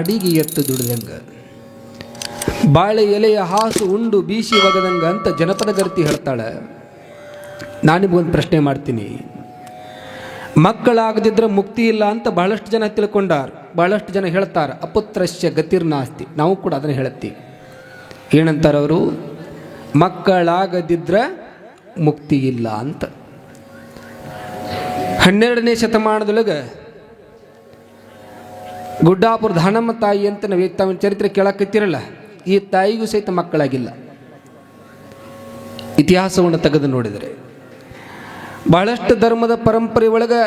ಅಡಿಗೆ ಎತ್ತು ದುಡಿದಂಗ. ಬಾಳೆ ಎಲೆಯ ಹಾಸು ಉಂಡು ಬೀಸಿ ಒಗದಂಗ ಅಂತ ಜನಪದ ಗರ್ತಿ ಹೇಳ್ತಾಳೆ. ನಾನಿಗೊಂದು ಪ್ರಶ್ನೆ ಮಾಡ್ತೀನಿ. ಮಕ್ಕಳಾಗದಿದ್ರೆ ಮುಕ್ತಿ ಇಲ್ಲ ಅಂತ ಬಹಳಷ್ಟು ಜನ ತಿಳ್ಕೊಂಡಾರ. ಬಹಳಷ್ಟು ಜನ ಹೇಳ್ತಾರೆ ಅಪುತ್ರಶ್ಯ ಗತಿರ್ನಾಸ್ತಿ ನಾವು ಕೂಡ ಅದನ್ನು ಹೇಳತ್ತಿ ಏನಂತಾರೆ ಅವರು? ಮಕ್ಕಳಾಗದಿದ್ರೆ ಮುಕ್ತಿ ಇಲ್ಲ ಅಂತ. ಹನ್ನೆರಡನೇ ಶತಮಾನದೊಳಗೆ ಗುಡ್ಡಾಪುರ ಹಣಮ್ಮ ತಾಯಿ ಅಂತ ನಾವು ತಮ್ಮ ಚರಿತ್ರೆ ಕೇಳಕತ್ತಿರಲ್ಲ, ಈ ತಾಯಿಗೂ ಸಹಿತ ಮಕ್ಕಳಾಗಿಲ್ಲ. ಇತಿಹಾಸವನ್ನು ತೆಗೆದು ನೋಡಿದರೆ. ಬಹಳಷ್ಟು ಧರ್ಮದ ಪರಂಪರೆ ಒಳಗೆ,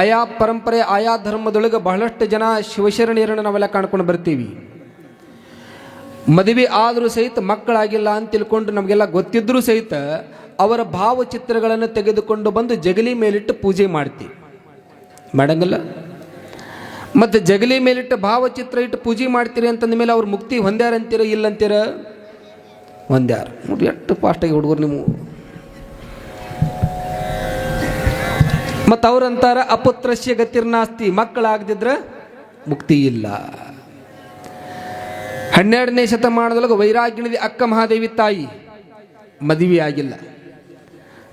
ಆಯಾ ಪರಂಪರೆ, ಆಯಾ ಧರ್ಮದೊಳಗೆ ಬಹಳಷ್ಟು ಜನ ಶಿವಶರಣೆಯರನ್ನು ನಾವೆಲ್ಲ ಕಾಣ್ಕೊಂಡು ಬರ್ತೀವಿ. ಮದುವೆ ಆದರೂ ಸಹಿತ ಮಕ್ಕಳಾಗಿಲ್ಲ ಅಂತ ತಿಳ್ಕೊಂಡು ನಮಗೆಲ್ಲ ಗೊತ್ತಿದ್ದರೂ ಸಹಿತ ಅವರ ಭಾವಚಿತ್ರಗಳನ್ನು ತೆಗೆದುಕೊಂಡು ಬಂದು ಜಗಲಿ ಮೇಲಿಟ್ಟು ಪೂಜೆ ಮಾಡ್ತೀವಿ. ಮಾಡಂಗಲ್ಲ? ಮತ್ತು ಜಗಲಿ ಮೇಲಿಟ್ಟು ಭಾವಚಿತ್ರ ಇಟ್ಟು ಪೂಜೆ ಮಾಡ್ತೀರಿ ಅಂತಂದ ಮೇಲೆ ಅವ್ರು ಮುಕ್ತಿ ಹೊಂದ್ಯಾರ ಅಂತೀರ ಇಲ್ಲ ಅಂತೀರ? ಹೊಂದ್ಯಾರ. ನೋಡಿ ಎಷ್ಟು ಫಾಸ್ಟಾಗಿ ಹುಡುಗರು ನೀವು. ಮತ್ತು ಅವ್ರಂತಾರ ಅಪುತ್ರಶ್ಯ ಗತಿರ್ನಾಸ್ತಿ ಮಕ್ಕಳಾಗದಿದ್ರೆ ಮುಕ್ತಿ ಇಲ್ಲ. ಹನ್ನೆರಡನೇ ಶತಮಾನದೊಳಗೆ ವೈರಾಗಿಣದಿ ಅಕ್ಕ ಮಹಾದೇವಿ ತಾಯಿ ಮದುವೆ ಆಗಿಲ್ಲ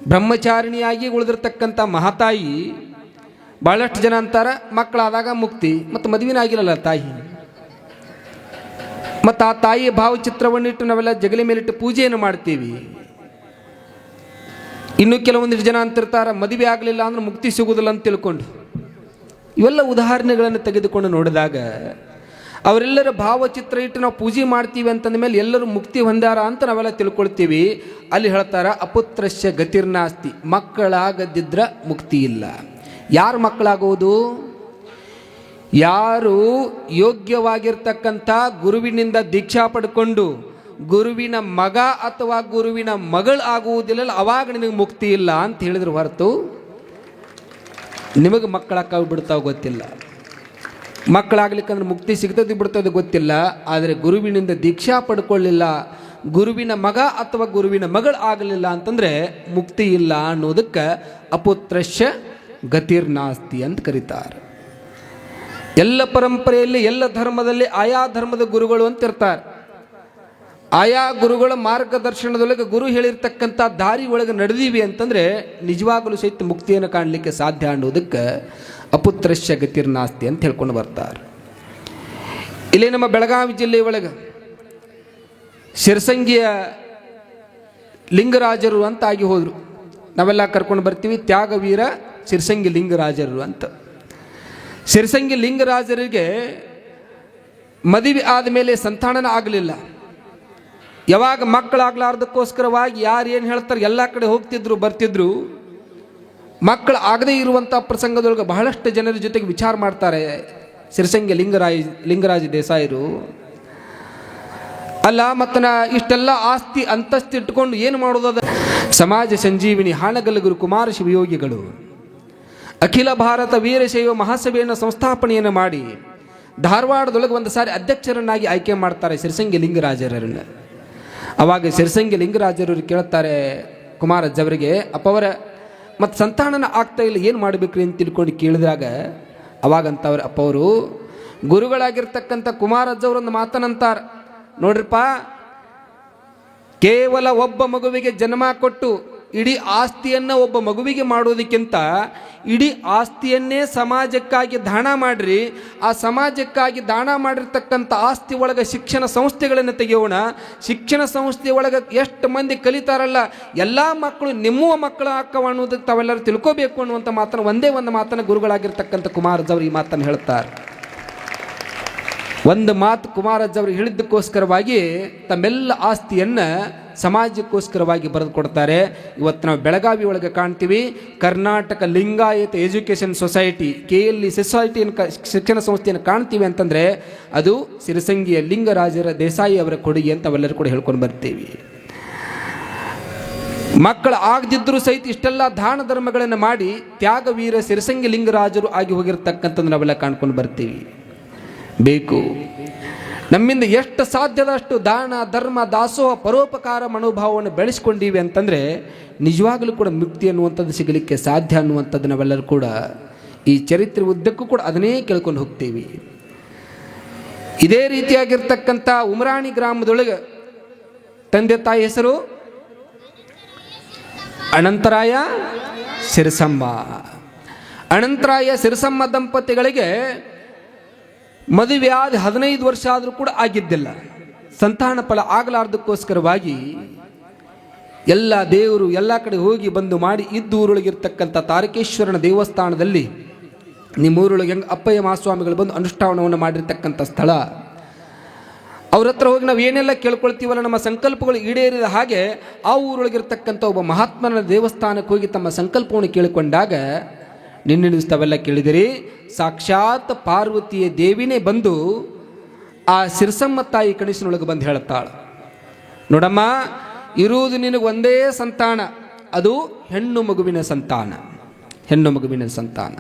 ಬ್ರಹ್ಮಚಾರಿಣಿಯಾಗಿ ಉಳಿದಿರ್ತಕ್ಕಂಥ ಮಹಾತಾಯಿ ಭಾಳಷ್ಟು ಜನ ಅಂತಾರೆ, ಮಕ್ಕಳಾದಾಗ ಮುಕ್ತಿ ಮತ್ತು ಮದುವೆನೇ ಆಗಿರಲ್ಲ ತಾಯಿ. ಮತ್ತು ಆ ತಾಯಿಯ ಭಾವಚಿತ್ರವನ್ನಿಟ್ಟು ನಾವೆಲ್ಲ ಜಗಲಿ ಮೇಲಿಟ್ಟು ಪೂಜೆಯನ್ನು ಮಾಡ್ತೀವಿ. ಇನ್ನು ಕೆಲವೊಂದಿಷ್ಟು ಜನ ಅಂತಿರ್ತಾರೆ, ಮದುವೆ ಆಗಲಿಲ್ಲ ಅಂದ್ರೆ ಮುಕ್ತಿ ಸಿಗುವುದಿಲ್ಲ ಅಂತ ತಿಳ್ಕೊಂಡು. ಇವೆಲ್ಲ ಉದಾಹರಣೆಗಳನ್ನು ತೆಗೆದುಕೊಂಡು ನೋಡಿದಾಗ, ಅವರೆಲ್ಲರ ಭಾವಚಿತ್ರ ಇಟ್ಟು ನಾವು ಪೂಜೆ ಮಾಡ್ತೀವಿ ಅಂತಂದ ಮೇಲೆ ಎಲ್ಲರೂ ಮುಕ್ತಿ ಹೊಂದಾರ ಅಂತ ನಾವೆಲ್ಲ ತಿಳ್ಕೊಳ್ತೀವಿ. ಅಲ್ಲಿ ಹೇಳ್ತಾರೆ ಅಪುತ್ರಶ್ಯ ಗತಿರ್ನಾಸ್ತಿ, ಮಕ್ಕಳಾಗದಿದ್ರ ಮುಕ್ತಿ ಇಲ್ಲ. ಯಾರು ಮಕ್ಕಳಾಗುವುದು? ಯಾರು ಯೋಗ್ಯವಾಗಿರ್ತಕ್ಕಂಥ ಗುರುವಿನಿಂದ ದೀಕ್ಷಾ ಪಡ್ಕೊಂಡು ಗುರುವಿನ ಮಗ ಅಥವಾ ಗುರುವಿನ ಮಗಳು ಆಗುವುದಿಲ್ಲ ಅವಾಗ ನಿನಗೆ ಮುಕ್ತಿ ಇಲ್ಲ ಅಂತ ಹೇಳಿದ್ರು ಹೊರತು ನಿಮಗೆ ಮಕ್ಕಳಾಗ ಬಿಡ್ತಾವ ಗೊತ್ತಿಲ್ಲ. ಮಕ್ಕಳಾಗ್ಲಿಕ್ಕಂದ್ರೆ ಮುಕ್ತಿ ಸಿಗ್ತದೆ ಬಿಡ್ತದೆ ಗೊತ್ತಿಲ್ಲ, ಆದರೆ ಗುರುವಿನಿಂದ ದೀಕ್ಷಾ ಪಡ್ಕೊಳ್ಳಿಲ್ಲ, ಗುರುವಿನ ಮಗ ಅಥವಾ ಗುರುವಿನ ಮಗಳು ಆಗಲಿಲ್ಲ ಅಂತಂದರೆ ಮುಕ್ತಿ ಇಲ್ಲ ಅನ್ನೋದಕ್ಕೆ ಅಪುತ್ರಶ್ಯ ಗತಿರ್ನಾಸ್ತಿ ಅಂತ ಕರೀತಾರೆ. ಎಲ್ಲ ಪರಂಪರೆಯಲ್ಲಿ, ಎಲ್ಲ ಧರ್ಮದಲ್ಲಿ ಆಯಾ ಧರ್ಮದ ಗುರುಗಳು ಅಂತ ಇರ್ತಾರೆ ಆಯಾ ಗುರುಗಳ ಮಾರ್ಗದರ್ಶನದೊಳಗೆ ಗುರು ಹೇಳಿರ್ತಕ್ಕಂಥ ದಾರಿ ಒಳಗೆ ನಡೆದೀವಿ ಅಂತಂದರೆ ನಿಜವಾಗಲೂ ಸಹಿತ ಮುಕ್ತಿಯನ್ನು ಕಾಣಲಿಕ್ಕೆ ಸಾಧ್ಯ ಅನ್ನೋದಕ್ಕೆ ಅಪುತ್ರಶ್ಯ ಗತಿರ್ನಾಸ್ತಿ ಅಂತ ಹೇಳ್ಕೊಂಡು ಬರ್ತಾರೆ. ಇಲ್ಲಿ ನಮ್ಮ ಬೆಳಗಾವಿ ಜಿಲ್ಲೆ ಒಳಗೆ ಶಿರಸಂಗಿಯ ಲಿಂಗರಾಜರು ಅಂತ ಆಗಿ ಹೋದರು. ನಾವೆಲ್ಲ ಕರ್ಕೊಂಡು ಬರ್ತೀವಿ ತ್ಯಾಗವೀರ ಶಿರಸಂಗಿ ಲಿಂಗರಾಜರು ಅಂತ. ಸಿರ್ಸಂಗಿ ಲಿಂಗರಾಜರಿಗೆ ಮದುವೆ ಆದಮೇಲೆ ಸಂತಾನನ ಆಗಲಿಲ್ಲ. ಯಾವಾಗ ಮಕ್ಕಳಾಗ್ಲಾರ್ದಕ್ಕೋಸ್ಕರವಾಗಿ ಯಾರು ಏನು ಹೇಳ್ತಾರೆ ಎಲ್ಲ ಕಡೆ ಹೋಗ್ತಿದ್ರು ಬರ್ತಿದ್ರು, ಮಕ್ಕಳು ಆಗದೇ ಇರುವಂಥ ಪ್ರಸಂಗದೊಳಗೆ ಬಹಳಷ್ಟು ಜನರ ಜೊತೆಗೆ ವಿಚಾರ ಮಾಡ್ತಾರೆ ಸಿರ್ಸಂಗಿ ಲಿಂಗರಾಜ್, ಲಿಂಗರಾಜ ದೇಸಾಯರು. ಅಲ್ಲ ಮತ್ತು ನಾ ಇಷ್ಟೆಲ್ಲ ಆಸ್ತಿ ಅಂತಸ್ತಿ ಇಟ್ಕೊಂಡು ಏನು ಮಾಡೋದದ ಸಮಾಜ ಸಂಜೀವಿನಿ ಹಾನಗಲ್ಲಗುರು ಕುಮಾರ ಶಿವಯೋಗಿಗಳು. ಅಖಿಲ ಭಾರತ ವೀರಶೈವ ಮಹಾಸಭೆಯನ್ನು ಸಂಸ್ಥಾಪನೆಯನ್ನು ಮಾಡಿ ಧಾರವಾಡದೊಳಗೆ ಒಂದು ಸಾರಿ ಅಧ್ಯಕ್ಷರನ್ನಾಗಿ ಆಯ್ಕೆ ಮಾಡ್ತಾರೆ ಸಿರಿಸಂಗಿ ಲಿಂಗರಾಜರನ್ನು. ಅವಾಗ ಸಿರಿಸಂಗಿ ಲಿಂಗರಾಜರು ಕೇಳ್ತಾರೆ ಕುಮಾರಜ್ಜವರಿಗೆ ಅಪ್ಪವರ, ಮತ್ತು ಸಂತಾನನ ಆಗ್ತಾ ಇಲ್ಲ, ಏನು ಮಾಡಬೇಕ್ರಿ? ಅಂತ ತಿಳ್ಕೊಂಡು ಕೇಳಿದಾಗ ಅವಾಗಂತವ್ರ ಅಪ್ಪವರು, ಗುರುಗಳಾಗಿರ್ತಕ್ಕಂಥ ಕುಮಾರಜ್ಜವರೊಂದು ಮಾತನಂತಾರೆ, ನೋಡ್ರಿಪ್ಪ, ಕೇವಲ ಒಬ್ಬ ಮಗುವಿಗೆ ಜನ್ಮ ಕೊಟ್ಟು ಇಡೀ ಆಸ್ತಿಯನ್ನು ಒಬ್ಬ ಮಗುವಿಗೆ ಮಾಡೋದಕ್ಕಿಂತ ಇಡೀ ಆಸ್ತಿಯನ್ನೇ ಸಮಾಜಕ್ಕಾಗಿ ದಾನ ಮಾಡ್ರಿ, ಆ ಸಮಾಜಕ್ಕಾಗಿ ದಾನ ಮಾಡಿರ್ತಕ್ಕಂಥ ಆಸ್ತಿ ಒಳಗೆ ಶಿಕ್ಷಣ ಸಂಸ್ಥೆಗಳನ್ನು ತೆಗೆಯೋಣ. ಶಿಕ್ಷಣ ಸಂಸ್ಥೆ ಒಳಗೆ ಎಷ್ಟು ಮಂದಿ ಕಲಿತಾರಲ್ಲ, ಎಲ್ಲ ಮಕ್ಕಳು ನಿಮ್ಮ ಮಕ್ಕಳು ಹಾಕವ ಅನ್ನೋದಕ್ಕೆ ತಾವೆಲ್ಲರೂ ತಿಳ್ಕೋಬೇಕು ಅನ್ನುವಂಥ ಮಾತನ್ನು ಒಂದೇ ಒಂದು ಮಾತನ್ನು ಗುರುಗಳಾಗಿರ್ತಕ್ಕಂಥ ಕುಮಾರಜವ್ರು ಈ ಮಾತನ್ನು ಹೇಳ್ತಾರೆ. ಒಂದು ಮಾತು ಕುಮಾರಜ್ಜವರು ಹೇಳಿದ್ದಕ್ಕೋಸ್ಕರವಾಗಿ ತಮ್ಮೆಲ್ಲ ಆಸ್ತಿಯನ್ನು ಸಮಾಜಕ್ಕೋಸ್ಕರವಾಗಿ ಬರೆದು ಕೊಡ್ತಾರೆ. ಇವತ್ತು ನಾವು ಬೆಳಗಾವಿ ಒಳಗೆ ಕಾಣ್ತೀವಿ. Karnataka Lingayat education society K L E ಸೊಸೈಟಿಯನ್ನು ಶಿಕ್ಷಣ ಸಂಸ್ಥೆಯನ್ನು ಕಾಣ್ತೀವಿ ಅಂತಂದರೆ ಅದು ಸಿರಸಂಗಿಯ ಲಿಂಗರಾಜರ ದೇಸಾಯಿ ಅವರ ಕೊಡುಗೆ ಅಂತ ಅವೆಲ್ಲರೂ ಕೂಡ ಹೇಳ್ಕೊಂಡು ಬರ್ತೀವಿ. ಮಕ್ಕಳು ಆಗದಿದ್ದರೂ ಸಹಿತ ಇಷ್ಟೆಲ್ಲ ದಾನ ಧರ್ಮಗಳನ್ನು ಮಾಡಿ ತ್ಯಾಗವೀರ ಸಿರಸಂಗಿ ಲಿಂಗರಾಜರು ಆಗಿ ಹೋಗಿರ್ತಕ್ಕಂಥದ್ದು ನಾವೆಲ್ಲ ಕಾಣ್ಕೊಂಡು ಬರ್ತೀವಿ. ಬೇಕು. ನಮ್ಮಿಂದ ಎಷ್ಟು ಸಾಧ್ಯದಷ್ಟು ದಾನ, ಧರ್ಮ, ದಾಸೋಹ, ಪರೋಪಕಾರ ಮನೋಭಾವವನ್ನು ಬೆಳೆಸ್ಕೊಂಡೀವಿ ಅಂತಂದರೆ ನಿಜವಾಗಲೂ ಕೂಡ ಮುಕ್ತಿ ಅನ್ನುವಂಥದ್ದು ಸಿಗಲಿಕ್ಕೆ ಸಾಧ್ಯ ಅನ್ನುವಂಥದ್ದು ನಾವೆಲ್ಲರೂ ಕೂಡ ಈ ಚರಿತ್ರೆ ಉದ್ದಕ್ಕೂ ಕೂಡ ಅದನ್ನೇ ಕೇಳ್ಕೊಂಡು ಹೋಗ್ತೀವಿ. ಇದೇ ರೀತಿಯಾಗಿರ್ತಕ್ಕಂಥ ಉಮರಾಣಿ ಗ್ರಾಮದೊಳಗೆ ತಂದೆ ತಾಯಿ ಹೆಸರು ಅನಂತರಾಯ ಸಿರಸಮ್ಮ. ಅನಂತರಾಯ ಸಿರಸಮ್ಮ ದಂಪತಿಗಳಿಗೆ ಮದುವೆಯಾದ ಹದಿನೈದು ವರ್ಷ ಆದರೂ ಕೂಡ ಆಗಿದ್ದಿಲ್ಲ. ಸಂತಾನ ಫಲ ಆಗಲಾರ್ದಕ್ಕೋಸ್ಕರವಾಗಿ ಎಲ್ಲ ದೇವರು ಎಲ್ಲ ಕಡೆ ಹೋಗಿ ಬಂದು ಮಾಡಿ ಇದ್ದೂರೊಳಗಿರ್ತಕ್ಕಂಥ ತಾರಕೇಶ್ವರನ ದೇವಸ್ಥಾನದಲ್ಲಿ ನಿಮ್ಮೂರೊಳಗೆ ಹೆಂಗೆ ಅಪ್ಪಯ್ಯ ಮಹಾಸ್ವಾಮಿಗಳು ಬಂದು ಅನುಷ್ಠಾನವನ್ನು ಮಾಡಿರ್ತಕ್ಕಂಥ ಸ್ಥಳ. ಅವ್ರ ಹತ್ರ ಹೋಗಿ ನಾವು ಏನೆಲ್ಲ ಕೇಳ್ಕೊಳ್ತೀವಲ್ಲ ನಮ್ಮ ಸಂಕಲ್ಪಗಳು ಈಡೇರಿದ ಹಾಗೆ ಆ ಊರೊಳಗಿರ್ತಕ್ಕಂಥ ಒಬ್ಬ ಮಹಾತ್ಮನ ದೇವಸ್ಥಾನಕ್ಕೆ ಹೋಗಿ ತಮ್ಮ ಸಂಕಲ್ಪವನ್ನು ಕೇಳಿಕೊಂಡಾಗ ನಿನ್ನೆ ತಾವೆಲ್ಲ ಕೇಳಿದಿರಿ. ಸಾಕ್ಷಾತ್ ಪಾರ್ವತಿಯ ದೇವಿನೇ ಬಂದು ಆ ಸಿರಸಮ್ಮ ತಾಯಿ ಕಣಿಸಿನೊಳಗೆ ಬಂದು ಹೇಳ್ತಾಳೆ ನೋಡಮ್ಮ, ಇರುವುದು ನಿನಗೆ ಒಂದೇ ಸಂತಾನ. ಅದು ಹೆಣ್ಣು ಮಗುವಿನ ಸಂತಾನ. ಹೆಣ್ಣು ಮಗುವಿನ ಸಂತಾನ.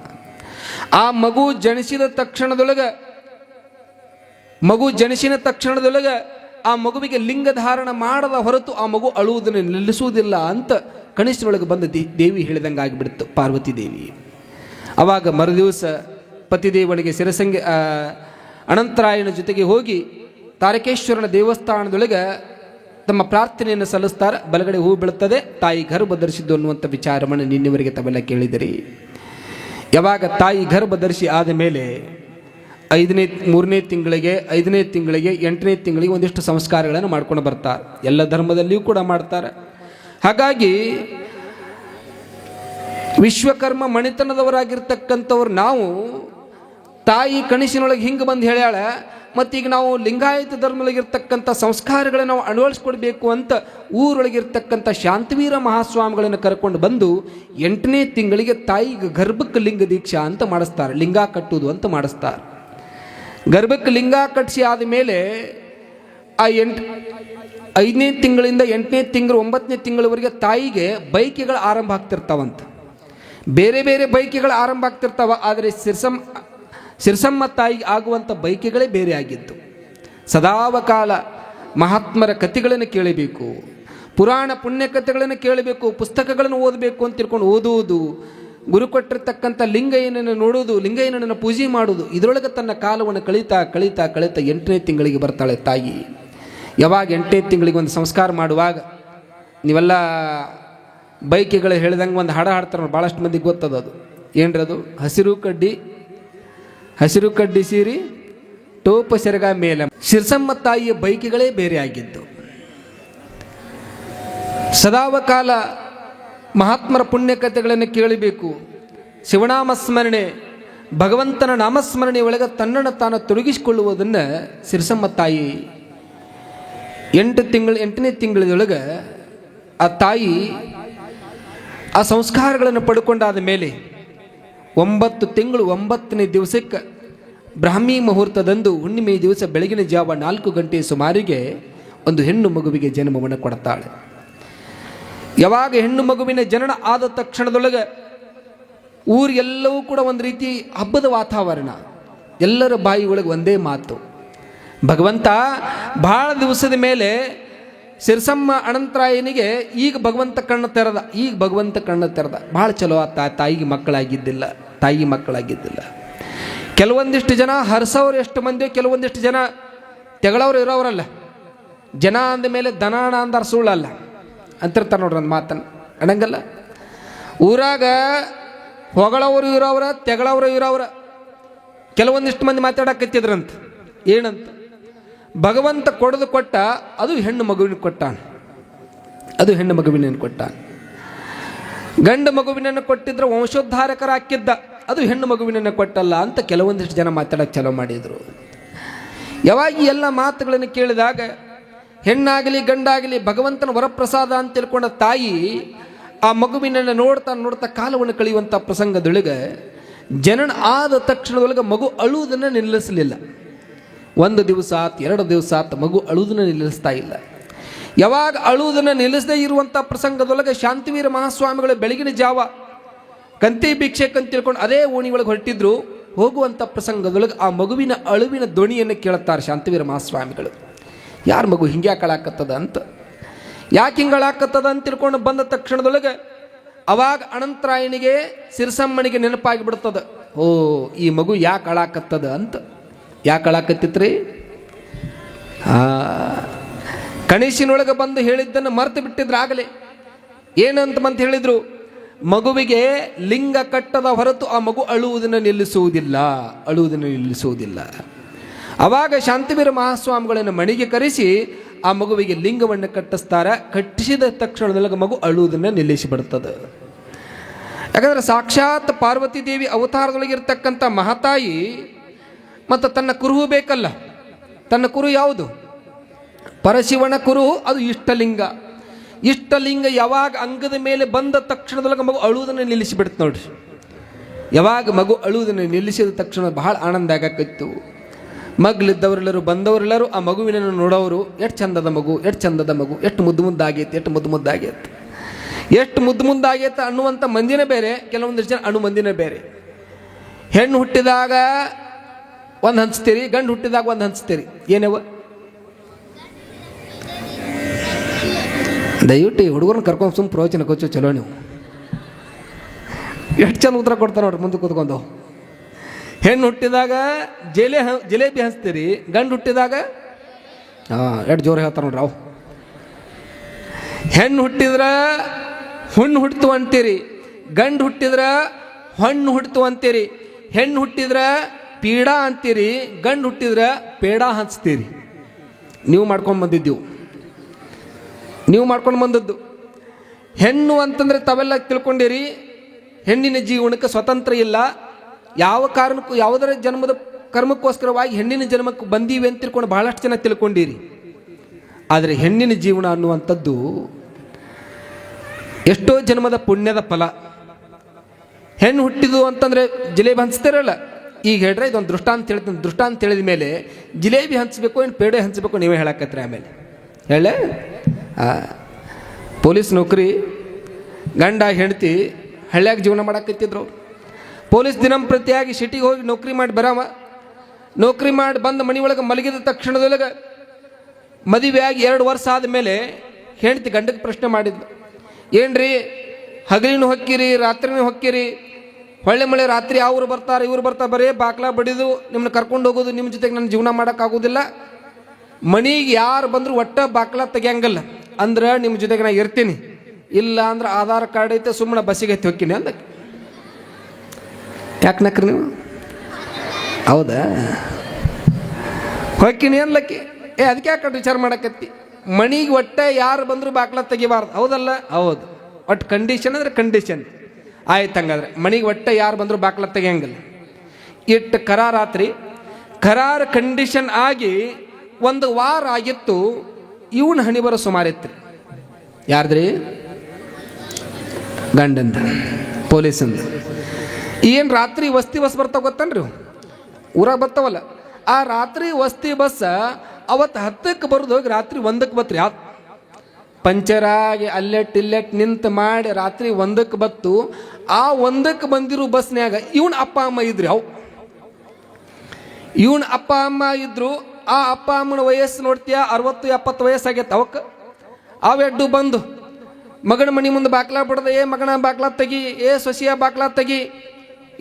ಆ ಮಗು ಜನಿಸಿದ ತಕ್ಷಣದೊಳಗೆ, ಮಗು ಜನಿಸಿದ ತಕ್ಷಣದೊಳಗೆ ಆ ಮಗುವಿಗೆ ಲಿಂಗ ಧಾರಣ ಮಾಡದ ಹೊರತು ಆ ಮಗು ಅಳುವುದನ್ನು ನಿಲ್ಲಿಸುವುದಿಲ್ಲ ಅಂತ ಕಣಿಸಿನೊಳಗೆ ಬಂದ ದೇವಿ ಹೇಳಿದಂಗೆ ಆಗಿಬಿಡ್ತು ಪಾರ್ವತಿ ದೇವಿ. ಅವಾಗ ಮರುದಿವಸ ಪತಿದೇವನಿಗೆ ಸಿರಸಂಗಿ ಆ, ಅನಂತರಾಯನ ಜೊತೆಗೆ ಹೋಗಿ ತಾರಕೇಶ್ವರನ ದೇವಸ್ಥಾನದೊಳಗೆ ತಮ್ಮ ಪ್ರಾರ್ಥನೆಯನ್ನು ಸಲ್ಲಿಸ್ತಾರೆ. ಬಲಗಡೆ ಹೂ ಬೀಳುತ್ತದೆ. ತಾಯಿ ಗರ್ಭ ಧರಿಸಿದ್ದು ಅನ್ನುವಂಥ ವಿಚಾರವನ್ನು ನಿನ್ನೆವರೆಗೆ ತಾವೆಲ್ಲ ಕೇಳಿದಿರಿ. ಯಾವಾಗ ತಾಯಿ ಗರ್ಭ ಧರಿಸಿ ಆದ ಮೇಲೆ ಐದನೇ ಮೂರನೇ ತಿಂಗಳಿಗೆ ಐದನೇ ತಿಂಗಳಿಗೆ ಎಂಟನೇ ತಿಂಗಳಿಗೆ ಒಂದಿಷ್ಟು ಸಂಸ್ಕಾರಗಳನ್ನು ಮಾಡ್ಕೊಂಡು ಬರ್ತಾರೆ. ಎಲ್ಲ ಧರ್ಮದಲ್ಲಿಯೂ ಕೂಡ ಮಾಡ್ತಾರೆ. ಹಾಗಾಗಿ ವಿಶ್ವಕರ್ಮ ಮಣಿತನದವರಾಗಿರ್ತಕ್ಕಂಥವ್ರು ನಾವು, ತಾಯಿ ಕಣಿಸಿನೊಳಗೆ ಹಿಂಗೆ ಬಂದು ಹೇಳ್ಯಾಳ, ಮತ್ತೀಗ ನಾವು ಲಿಂಗಾಯತ ಧರ್ಮದೊಳಗಿರ್ತಕ್ಕಂಥ ಸಂಸ್ಕಾರಗಳನ್ನು ನಾವು ಅಳವಡಿಸ್ಕೊಡ್ಬೇಕು ಅಂತ ಊರೊಳಗಿರ್ತಕ್ಕಂಥ ಶಾಂತವೀರ ಮಹಾಸ್ವಾಮಿಗಳನ್ನು ಕರ್ಕೊಂಡು ಬಂದು ಎಂಟನೇ ತಿಂಗಳಿಗೆ ತಾಯಿಗೆ ಗರ್ಭಕ್ಕೆ ಲಿಂಗ ದೀಕ್ಷಾ ಅಂತ ಮಾಡಿಸ್ತಾರೆ, ಲಿಂಗ ಕಟ್ಟುವುದು ಅಂತ ಮಾಡಿಸ್ತಾರೆ. ಗರ್ಭಕ್ಕೆ ಲಿಂಗ ಕಟ್ಟಿಸಿ ಆದಮೇಲೆ ಆ ಎಂಟು, ಐದನೇ ತಿಂಗಳಿಂದ ಎಂಟನೇ ತಿಂಗಳು ಒಂಬತ್ತನೇ ತಿಂಗಳವರೆಗೆ ತಾಯಿಗೆ ಬೈಕೆಗಳು ಆರಂಭ ಆಗ್ತಿರ್ತಾವಂತ. ಬೇರೆ ಬೇರೆ ಬೈಕಿಗಳು ಆರಂಭ ಆಗ್ತಿರ್ತಾವ, ಆದರೆ ಸಿರ್ಸಮ್ ಸಿರ್ಸಮ್ಮ ತಾಯಿಗೆ ಆಗುವಂಥ ಬೈಕಿಗಳೇ ಬೇರೆ ಆಗಿದ್ದು. ಸದಾವಕಾಲ ಮಹಾತ್ಮರ ಕಥೆಗಳನ್ನು ಕೇಳಬೇಕು, ಪುರಾಣ ಪುಣ್ಯ ಕಥೆಗಳನ್ನು ಕೇಳಬೇಕು, ಪುಸ್ತಕಗಳನ್ನು ಓದಬೇಕು ಅಂತ ತಿಳ್ಕೊಂಡು ಓದುವುದು, ಗುರು ಕೊಟ್ಟಿರ್ತಕ್ಕಂಥ ಲಿಂಗಯ್ಯನನ್ನು ನೋಡುವುದು, ಲಿಂಗಯ್ಯನನ್ನು ಪೂಜೆ ಮಾಡುವುದು, ಇದರೊಳಗೆ ತನ್ನ ಕಾಲವನ್ನು ಕಳೀತಾ ಕಳೀತಾ ಕಳೀತಾ ಎಂಟನೇ ತಿಂಗಳಿಗೆ ಬರ್ತಾಳೆ ತಾಯಿ. ಯಾವಾಗ ಎಂಟನೇ ತಿಂಗಳಿಗೆ ಒಂದು ಸಂಸ್ಕಾರ ಮಾಡುವಾಗ, ನೀವೆಲ್ಲ ಬೈಕಿಗಳು ಹೇಳ್ದಂಗೆ ಒಂದು ಹಾಡ ಹಾಡ್ತಾರೆ ಭಾಳಷ್ಟು ಮಂದಿಗೆ ಗೊತ್ತದ ಅದು. ಏನ್ರಿ ಅದು? ಹಸಿರು ಕಡ್ಡಿ ಹಸಿರು ಕಡ್ಡಿ ಸೀರಿ ಟೋಪ ಸೆರಗ ಮೇಲೆ. ಶಿರ್ಸಮ್ಮ ತಾಯಿಯ ಬೈಕಿಗಳೇ ಬೇರೆ ಆಗಿದ್ದು. ಸದಾವಕಾಲ ಮಹಾತ್ಮರ ಪುಣ್ಯ ಕಥೆಗಳನ್ನು ಕೇಳಬೇಕು. ಶಿವನಾಮ ಸ್ಮರಣೆ, ಭಗವಂತನ ನಾಮಸ್ಮರಣೆ ಒಳಗೆ ತನ್ನನ್ನು ತಾನು ತೊಡಗಿಸಿಕೊಳ್ಳುವುದನ್ನು ಸಿರಿಸಮ್ಮ ತಾಯಿ ಎಂಟು ತಿಂಗಳು, ಎಂಟನೇ ತಿಂಗಳದೊಳಗೆ ಆ ತಾಯಿ ಆ ಸಂಸ್ಕಾರಗಳನ್ನು ಪಡ್ಕೊಂಡಾದ ಮೇಲೆ ಒಂಬತ್ತು ತಿಂಗಳು, ಒಂಬತ್ತನೇ ದಿವಸಕ್ಕೆ ಬ್ರಾಹ್ಮಿ ಮುಹೂರ್ತದಂದು ಹುಣ್ಣಿಮೆ ದಿವಸ ಬೆಳಗಿನ ಜಾವ ನಾಲ್ಕು ಗಂಟೆ ಸುಮಾರಿಗೆ ಒಂದು ಹೆಣ್ಣು ಮಗುವಿಗೆ ಜನ್ಮವನ್ನು ಕೊಡ್ತಾಳೆ. ಯಾವಾಗ ಹೆಣ್ಣು ಮಗುವಿನ ಜನನ ಆದ ತಕ್ಷಣದೊಳಗೆ ಊರಿಗೆಲ್ಲವೂ ಕೂಡ ಒಂದು ರೀತಿ ಹಬ್ಬದ ವಾತಾವರಣ. ಎಲ್ಲರ ಬಾಯಿ ಒಳಗೆ ಒಂದೇ ಮಾತು. ಭಗವಂತ ಭಾಳ ದಿವಸದ ಮೇಲೆ ಸಿರಸಮ್ಮ ಅನಂತರಾಯನಿಗೆ ಈಗ ಭಗವಂತ ಕಣ್ಣು ತೆರೆದ, ಈಗ ಭಗವಂತ ಕಣ್ಣು ತೆರೆದ. ಭಾಳ ಚಲೋ ಆ ತಾಯಿಗೆ ಮಕ್ಕಳಾಗಿದ್ದಿಲ್ಲ, ತಾಯಿ ಮಕ್ಕಳಾಗಿದ್ದಿಲ್ಲ. ಕೆಲವೊಂದಿಷ್ಟು ಜನ ಹರ್ಸವ್ರು ಎಷ್ಟು ಮಂದಿ, ಕೆಲವೊಂದಿಷ್ಟು ಜನ ತೆಗಳವ್ರು ಇರೋರಲ್ಲ ಜನ ಅಂದ ಮೇಲೆ ದನಾಣ ಅಂದಾರ ಸುಳ್ಳಲ್ಲ. ಅಂತಿರ್ತಾರೆ ನೋಡ್ರಿ ಒಂದು ಮಾತನ್ನು. ಅಣಂಗಲ್ಲ ಊರಾಗ ಹೊಗಳವರು ಇರೋವ್ರ, ತೆಗಳವರು ಇರೋವ್ರ. ಕೆಲವೊಂದಿಷ್ಟು ಮಂದಿ ಮಾತಾಡಕತ್ತಿದ್ರಂತ. ಏನಂತ? ಭಗವಂತ ಕೊಡದು ಕೊಟ್ಟ ಅದು ಹೆಣ್ಣು ಮಗುವಿನ ಕೊಟ್ಟಾನ. ಅದು ಹೆಣ್ಣು ಮಗುವಿನ ಕೊಟ್ಟಾನ. ಗಂಡು ಮಗುವಿನನ್ನು ಕೊಟ್ಟಿದ್ರೆ ವಂಶೋದ್ಧಾರಕರ ಹಾಕಿದ್ದ, ಅದು ಹೆಣ್ಣು ಮಗುವಿನನ್ನು ಕೊಟ್ಟಲ್ಲ ಅಂತ ಕೆಲವೊಂದಿಷ್ಟು ಜನ ಮಾತಾಡಕ್ಕೆ ಚಲೋ ಮಾಡಿದರು. ಯಾವಾಗ ಎಲ್ಲ ಮಾತುಗಳನ್ನು ಕೇಳಿದಾಗ, ಹೆಣ್ಣಾಗಲಿ ಗಂಡಾಗಲಿ ಭಗವಂತನ ವರಪ್ರಸಾದ ಅಂತ ತಿಳ್ಕೊಂಡ ತಾಯಿ ಆ ಮಗುವಿನನ್ನು ನೋಡ್ತಾ ನೋಡ್ತಾ ಕಾಲವನ್ನು ಕಳೆಯುವಂಥ ಪ್ರಸಂಗದೊಳಗೆ ಜನನ ಆದ ತಕ್ಷಣದೊಳಗೆ ಮಗು ಅಳುವುದನ್ನು ನಿಲ್ಲಿಸಲಿಲ್ಲ. ಒಂದು ದಿವಸ ಆತ್ ಎರಡು ದಿವಸ ಆತ್ ಮಗು ಅಳುವುದನ್ನು ನಿಲ್ಲಿಸ್ತಾ ಇಲ್ಲ. ಯಾವಾಗ ಅಳುವುದನ್ನು ನಿಲ್ಲಿಸದೇ ಇರುವಂಥ ಪ್ರಸಂಗದೊಳಗೆ ಶಾಂತಿವೀರ ಮಹಾಸ್ವಾಮಿಗಳು ಬೆಳಗಿನ ಜಾವ ಕಂತಿ ಭಿಕ್ಷೆಕ್ ಅಂತ ತಿಳ್ಕೊಂಡು ಅದೇ ಓಣಿ ಒಳಗೆ ಹೊರಟಿದ್ರು ಹೋಗುವಂಥ ಪ್ರಸಂಗದೊಳಗೆ ಆ ಮಗುವಿನ ಅಳುವಿನ ಧ್ವನಿಯನ್ನು ಕೇಳುತ್ತಾರೆ ಶಾಂತಿವೀರ ಮಹಾಸ್ವಾಮಿಗಳು. ಯಾರ ಮಗು ಹಿಂಗೆ ಕಳಾಕತ್ತದ ಅಂತ? ಯಾಕೆ ಹಿಂಗಳಾಕತ್ತದ ಅಂತ ತಿಳ್ಕೊಂಡು ಬಂದ ತಕ್ಷಣದೊಳಗೆ ಅವಾಗ ಅನಂತರಾಯನಿಗೆ ಸಿರಸಮ್ಮನಿಗೆ ನೆನಪಾಗಿ ಬಿಡ್ತದ, ಓ, ಈ ಮಗು ಯಾಕೆ ಅಳಾಕತ್ತದ? ಅಂತ. ಯಾಕೆ ಆ, ಕಣಿಸಿನೊಳಗೆ ಬಂದು ಹೇಳಿದ್ದನ್ನು ಮರೆತು ಬಿಟ್ಟಿದ್ರು ಆಗಲೇ ಏನಂತ ಬಂತ ಹೇಳಿದ್ರು? ಮಗುವಿಗೆ ಲಿಂಗ ಕಟ್ಟದ ಹೊರತು ಆ ಮಗು ಅಳುವುದನ್ನು ನಿಲ್ಲಿಸುವುದಿಲ್ಲ ಅಳುವುದನ್ನು ನಿಲ್ಲಿಸುವುದಿಲ್ಲ. ಅವಾಗ ಶಾಂತಿವೀರ ಮಹಾಸ್ವಾಮಿಗಳನ್ನು ಮಣಿಗೆ ಕರೆಸಿ ಆ ಮಗುವಿಗೆ ಲಿಂಗವನ್ನು ಕಟ್ಟಿಸ್ತಾರೆ ಕಟ್ಟಿಸಿದ ತಕ್ಷಣದೊಳಗೆ ಮಗು ಅಳುವುದನ್ನು ನಿಲ್ಲಿಸಿ ಬಿಡ್ತದೆ ಯಾಕಂದ್ರೆ ಸಾಕ್ಷಾತ್ ಪಾರ್ವತಿ ದೇವಿ ಅವತಾರದೊಳಗಿರ್ತಕ್ಕಂಥ ಮಹಾತಾಯಿ ಮತ್ತು ತನ್ನ ಕುರುಹು ಬೇಕಲ್ಲ? ತನ್ನ ಕುರು ಯಾವುದು? ಪರಶಿವನ ಕುರು ಅದು ಇಷ್ಟಲಿಂಗ. ಇಷ್ಟಲಿಂಗ ಯಾವಾಗ ಅಂಗದ ಮೇಲೆ ಬಂದ ತಕ್ಷಣದೊಳಗೆ ಮಗು ಅಳುವುದನ್ನು ನಿಲ್ಲಿಸಿಬಿಡ್ತು ನೋಡ್ರಿ. ಯಾವಾಗ ಮಗು ಅಳುವುದನ್ನು ನಿಲ್ಲಿಸಿದ ತಕ್ಷಣ ಬಹಳ ಆನಂದ ಆಗಕ್ಕಿತ್ತು ಮಗ್ಲಿದ್ದವರೆಲ್ಲರೂ ಬಂದವರೆಲ್ಲರೂ ಆ ಮಗುವಿನನ್ನು ನೋಡೋರು, ಎಷ್ಟು ಚಂದದ ಮಗು, ಎಷ್ಟು ಚಂದದ ಮಗು, ಎಷ್ಟು ಮುದ್ದು ಮುದ್ದಾಗೈತೆ, ಎಷ್ಟು ಮುದ್ದು ಮುದ್ದಾಗೈತೆ. ಎಷ್ಟು ಮುದ್ದು ಮುದ್ದಾಗೈತೆ ಅನ್ನುವಂಥ ಮಂದಿನೇ ಬೇರೆ, ಕೆಲವೊಂದಿಷ್ಟು ಜನ ಅಣು ಮಂದಿನೇ ಬೇರೆ. ಹೆಣ್ಣು ಹುಟ್ಟಿದಾಗ ಒಂದು ಹಂಚ್ತೀರಿ, ಗಂಡು ಹುಟ್ಟಿದಾಗ ಒಂದು ಹಂಚ್ತೀರಿ. ಏನವ? ದಯವಿಟ್ಟು ಈ ಹುಡುಗರನ್ನ ಕರ್ಕೊಂಡು ಸುಮ್ಮ ಪ್ರವಚನ ಕೊಚ್ಚು, ಚಲೋ ನೀವು. ಎಷ್ಟು ಚಂದ ಉತ್ತರ ಕೊಡ್ತಾರೆ ನೋಡ್ರಿ, ಮುಂದೆ ಕೂತ್ಕೊಂಡು. ಹೆಣ್ಣು ಹುಟ್ಟಿದಾಗ ಜಿಲೆ ಜಿಲೇಬಿ ಹಂಚ್ತೀರಿ, ಗಂಡು ಹುಟ್ಟಿದಾಗ? ಹಾಂ, ಎಷ್ಟು ಜೋರು ಹೇಳ್ತಾರೆ ನೋಡ್ರಿ, ಅವು. ಹೆಣ್ಣು ಹುಟ್ಟಿದ್ರೆ ಹುಣ್ಣು ಹುಟ್ಟಿತು ಅಂತೀರಿ, ಗಂಡು ಹುಟ್ಟಿದ್ರೆ ಹಣ್ಣು ಹುಟ್ಟಿತು ಅಂತೀರಿ, ಹೆಣ್ಣು ಹುಟ್ಟಿದ್ರ ಪೀಡ ಅಂತೀರಿ, ಗಂಡು ಹುಟ್ಟಿದ್ರೆ ಪೇಡ ಹಂಚ್ತೀರಿ. ನೀವು ಮಾಡ್ಕೊಂಡು ಬಂದಿದ್ದೀವಿ. ನೀವು ಮಾಡ್ಕೊಂಡು ಬಂದದ್ದು. ಹೆಣ್ಣು ಅಂತಂದ್ರೆ ತಾವೆಲ್ಲ ತಿಳ್ಕೊಂಡಿರಿ, ಹೆಣ್ಣಿನ ಜೀವನಕ್ಕೆ ಸ್ವತಂತ್ರ ಇಲ್ಲ. ಯಾವ ಕಾರಣಕ್ಕೂ, ಯಾವುದರ ಜನ್ಮದ ಕರ್ಮಕ್ಕೋಸ್ಕರವಾಗಿ ಹೆಣ್ಣಿನ ಜನ್ಮಕ್ಕೆ ಬಂದೀವಿ ಅಂತ ತಿಳ್ಕೊಂಡು ಬಹಳಷ್ಟು ಜನ ತಿಳ್ಕೊಂಡಿರಿ. ಆದರೆ ಹೆಣ್ಣಿನ ಜೀವನ ಅನ್ನುವಂಥದ್ದು ಎಷ್ಟೋ ಜನ್ಮದ ಪುಣ್ಯದ ಫಲ. ಹೆಣ್ಣು ಹುಟ್ಟಿದು ಅಂತಂದ್ರೆ ಜಿಲೇಬಿ ಹಂಚ್ತಿರಲ್ಲ. ಈಗ ಹೇಳ್ರೆ, ಇದೊಂದು ದೃಷ್ಟಾಂತ ಹೇಳ್ತೀನಿ ದೃಷ್ಟಾಂತ ಹೇಳಿದ ಮೇಲೆ ಜಿಲೇಬಿ ಹಂಚಬೇಕು, ಏನು ಪೇಡೆ ಹಂಚಬೇಕು ನೀವೇ ಹೇಳಕ್ಕತ್ರಿ ಆಮೇಲೆ. ಹೇಳ? ಪೊಲೀಸ್ ನೌಕರಿ ಗಂಡ ಹೆಂಡತಿ ಹಳ್ಳ್ಯಾಗ ಜೀವನ ಮಾಡಾಕತ್ತಿದ್ರು. ಪೊಲೀಸ್ ದಿನಂಪ್ರತಿಯಾಗಿ ಸಿಟಿಗೆ ಹೋಗಿ ನೌಕರಿ ಮಾಡಿ ಬರಾಮ. ನೌಕರಿ ಮಾಡಿ ಬಂದು ಮನೆ ಒಳಗೆ ಮಲಗಿದ ತಕ್ಷಣದೊಳಗೆ ಮದುವೆಯಾಗಿ ಎರಡು ವರ್ಷ ಆದಮೇಲೆ ಹೆಂಡತಿ ಗಂಡಕ್ಕೆ ಪ್ರಶ್ನೆ ಮಾಡಿದ್ಲು. ಏನ್ರಿ, ಹಗಲಿನೂ ಹೊಕ್ಕಿರಿ, ರಾತ್ರಿನೂ ಹೊಕ್ಕಿರಿ ಹೊಳ್ಳೆ ಮಳೆ ರಾತ್ರಿ ಅವರು ಬರ್ತಾರೆ ಇವರು ಬರ್ತಾರೆ ಬರೀ ಬಾಕ್ಲ ಬಡಿದು ನಿಮ್ಮನ್ನ ಕರ್ಕೊಂಡು ಹೋಗೋದು ನಿಮ್ಮ ಜೊತೆಗೆ ನನ್ನ ಜೀವನ ಮಾಡೋಕ್ಕಾಗೋದಿಲ್ಲ. ಮನೆಗೆ ಯಾರು ಬಂದರೂ ಒಟ್ಟ ಬಾಕ್ಲ ತೆಗಿಯಂಗಲ್ಲ. ಅಂದ್ರೆ ನಿಮ್ಮ ಜೊತೆಗೆ ನಾ ಇರ್ತೀನಿ. ಇಲ್ಲ ಅಂದ್ರೆ ಆಧಾರ್ ಕಾರ್ಡ್ ಐತೆ ಸುಮ್ಮನೆ ಬಸ್ಸಿಗೆ ಐತಿ ಹೋಗ್ತೀನಿ ಅಂದ ಯಾಕೆ ನಕ್ರಿ ನೀವು? ಹೌದಾ? ಹೊಕ್ಕಿನಿ ಅನ್ಲಕ್ಕಿ ಏ ಅದಕ್ಕೆ ಯಾಕೆ ವಿಚಾರ ಮಾಡಕತ್ತಿ? ಮಣಿಗೆ ಒಟ್ಟೆ ಯಾರು ಬಂದರೂ ಬಾಕ್ಲ ತೆಗಿಬಾರ್ದು. ಹೌದಲ್ಲ? ಹೌದು. ಒಟ್ಟು ಕಂಡೀಷನ್ ಅಂದ್ರೆ ಕಂಡೀಷನ್ ಆಯ್ತು ಹಂಗಾದ್ರೆ, ಮನೆಗೆ ಒಟ್ಟೆ ಯಾರು ಬಂದರೂ ಬಾಕ್ಲ ತೆಗಿಯಂಗಿಲ್ಲ. ಇಟ್ಟು ಕರಾರಾತ್ರಿ, ಕರಾರ ಕಂಡೀಷನ್ ಆಗಿ ಒಂದು ವಾರ ಆಗಿತ್ತು, ಇವನು ಹಣಿ ಬರೋ ಸುಮಾರಿತ್ತು ಯಾರ್ದ್ರಿ? ಗಂಡಂದ, ಪೊಲೀಸಂದ. ಏನು ರಾತ್ರಿ ವಸ್ತಿ ಬಸ್ ಬರ್ತಾವ ಗೊತ್ತನ್ರಿ? ಊರಾಗ ಬರ್ತಾವಲ್ಲ. ಆ ರಾತ್ರಿ ವಸ್ತಿ ಬಸ್ ಅವತ್ತು ಹತ್ತಕ್ಕೆ ಬರೋದು ಹೋಗಿ ರಾತ್ರಿ ಒಂದಕ್ಕೆ ಬತ್ರಿ. ಆ ಪಂಚರಾಗಿ ಅಲ್ಲೆಟ್ ಇಲ್ಲೆಟ್ ನಿಂತು ಮಾಡಿ ರಾತ್ರಿ ಒಂದಕ್ಕೆ ಬತ್ತು, ಆ ಒಂದಕ್ಕೆ ಬಂದಿರೋ ಬಸ್ನ್ಯಾಗ ಇವನ್ ಅಪ್ಪ ಅಮ್ಮ ಇದ್ರಿ ಅವು. ಇವನ್ ಅಪ್ಪ ಅಮ್ಮ ಇದ್ರು, ಆ ಅಪ್ಪ ಅಮ್ಮನ ವಯಸ್ಸು ನೋಡ್ತೀಯ, ಅರವತ್ತು ಎಪ್ಪತ್ತು ವಯಸ್ಸಾಗೈತೆ ಅವಕ್ಕೆ. ಅವೆಡ್ಡು ಬಂದು, ಮಗನ ಮನೆ ಮುಂದೆ ಬಾಕ್ಲಾ ಬಿಡದ, ಏ ಮಗನ ಬಾಕ್ಲಾ ತೆಗಿ, ಏ ಸೊಸಿಯ ಬಾಕ್ಲಾ ತೆಗಿ,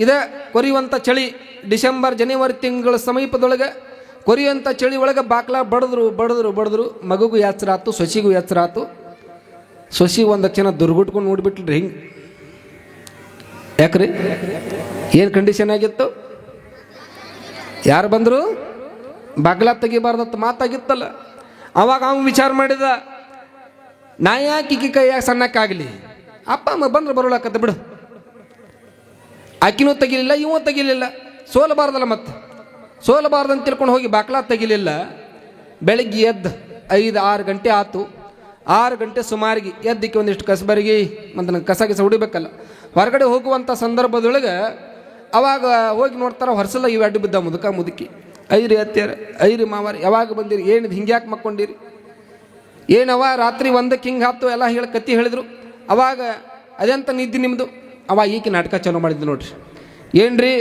ಇದೇ ಕೊರಿಯುವಂಥ ಚಳಿ, ಡಿಸೆಂಬರ್, ಜನವರಿ ತಿಂಗಳ ಸಮೀಪದೊಳಗೆ ಕೊರಿಯುವಂಥ ಚಳಿ ಒಳಗೆ ಬಾಕ್ಲಾ ಬಡದ್ರು ಬಡದ್ರು ಬಡದ್ರು, ಮಗುಗೂ ಎಚ್ಚರ ಆಯ್ತು ಸೊಸಿಗೂ ಎಚ್ಚರ ಆಯ್ತು ಸೊಸಿ ಒಂದು ಕ್ಷಣ ದುರ್ಗುಟ್ಕೊಂಡು ನೋಡ್ಬಿಟ್ಲ್ರಿ ಹಿಂಗೆ. ಯಾಕ್ರಿ? ಏನು ಕಂಡೀಷನ್ ಆಗಿತ್ತು? ಯಾರು ಬಂದರು? ಬಾಗ್ಲ ತೆಗಿಬಾರ್ದತ್ತ ಮಾತಾಗಿತ್ತಲ್ಲ. ಅವಾಗ ಅವನು ವಿಚಾರ ಮಾಡಿದ, ನಾ ಯಾಕೆ ಕೈ ಕೈಯಾಗ ಸಣ್ಣಕ್ಕಾಗಲಿ? ಅಪ್ಪ, ಅಮ್ಮ ಬಂದ್ರೆ ಬರೋಳಕತ್ತ ಬಿಡು. ಆಕಿನೂ ತೆಗಿಲಿಲ್ಲ ಇವೂ ತೆಗಿಲಿಲ್ಲ. ಸೋಲಬಾರ್ದಲ್ಲ ಮತ್ತೆ. ಸೋಲಬಾರ್ದು ಅಂತ ತಿಳ್ಕೊಂಡು ಹೋಗಿ ಬಾಕ್ಲಾ ತೆಗಿಲಿಲ್ಲ. ಬೆಳಗ್ಗೆ ಎದ್ದು ಐದು, ಆರು ಗಂಟೆ ಆತು. ಆರು ಗಂಟೆ ಸುಮಾರಿಗೆ ಎದ್ದಕ್ಕೆ ಒಂದಿಷ್ಟು ಕಸಬರಿಗೆ ಮತ್ತು ನಂಗೆ ಕಸ ಕಸ ಹೊಡಿಬೇಕಲ್ಲ ಹೊರಗಡೆ ಹೋಗುವಂಥ ಸಂದರ್ಭದೊಳಗೆ ಅವಾಗ ಹೋಗಿ ನೋಡ್ತಾರೆ ಹೊರಸಲ್ಲ ಇವು ಅಡ್ಡು ಬಿದ್ದ ಮುದುಕ ಮುದುಕಿ. ಐರಿ ಅತ್ಯಾರ ಐರಿ ಮಾವಾರಿ, ಯಾವಾಗ ಬಂದಿರಿ? ಏನು ಹಿಂಗೆ ಯಾಕೆ ಮಕ್ಕೊಂಡಿರಿ? ಏನವ ರಾತ್ರಿ ಒಂದಕ್ಕೆ ಹಿಂಗೆ ಹಾತು ಎಲ್ಲ ಹೇಳಿ ಕತ್ತಿ ಹೇಳಿದ್ರು. ಅವಾಗ ಅದೆಂತ ನಿದ್ದೆ ನಿಮ್ಮದು ಅವ ಈಕೆ ನಾಟಕ ಚಾಲೂ ಮಾಡಿದ್ದು ನೋಡ್ರಿ. ಏನ್ರಿ?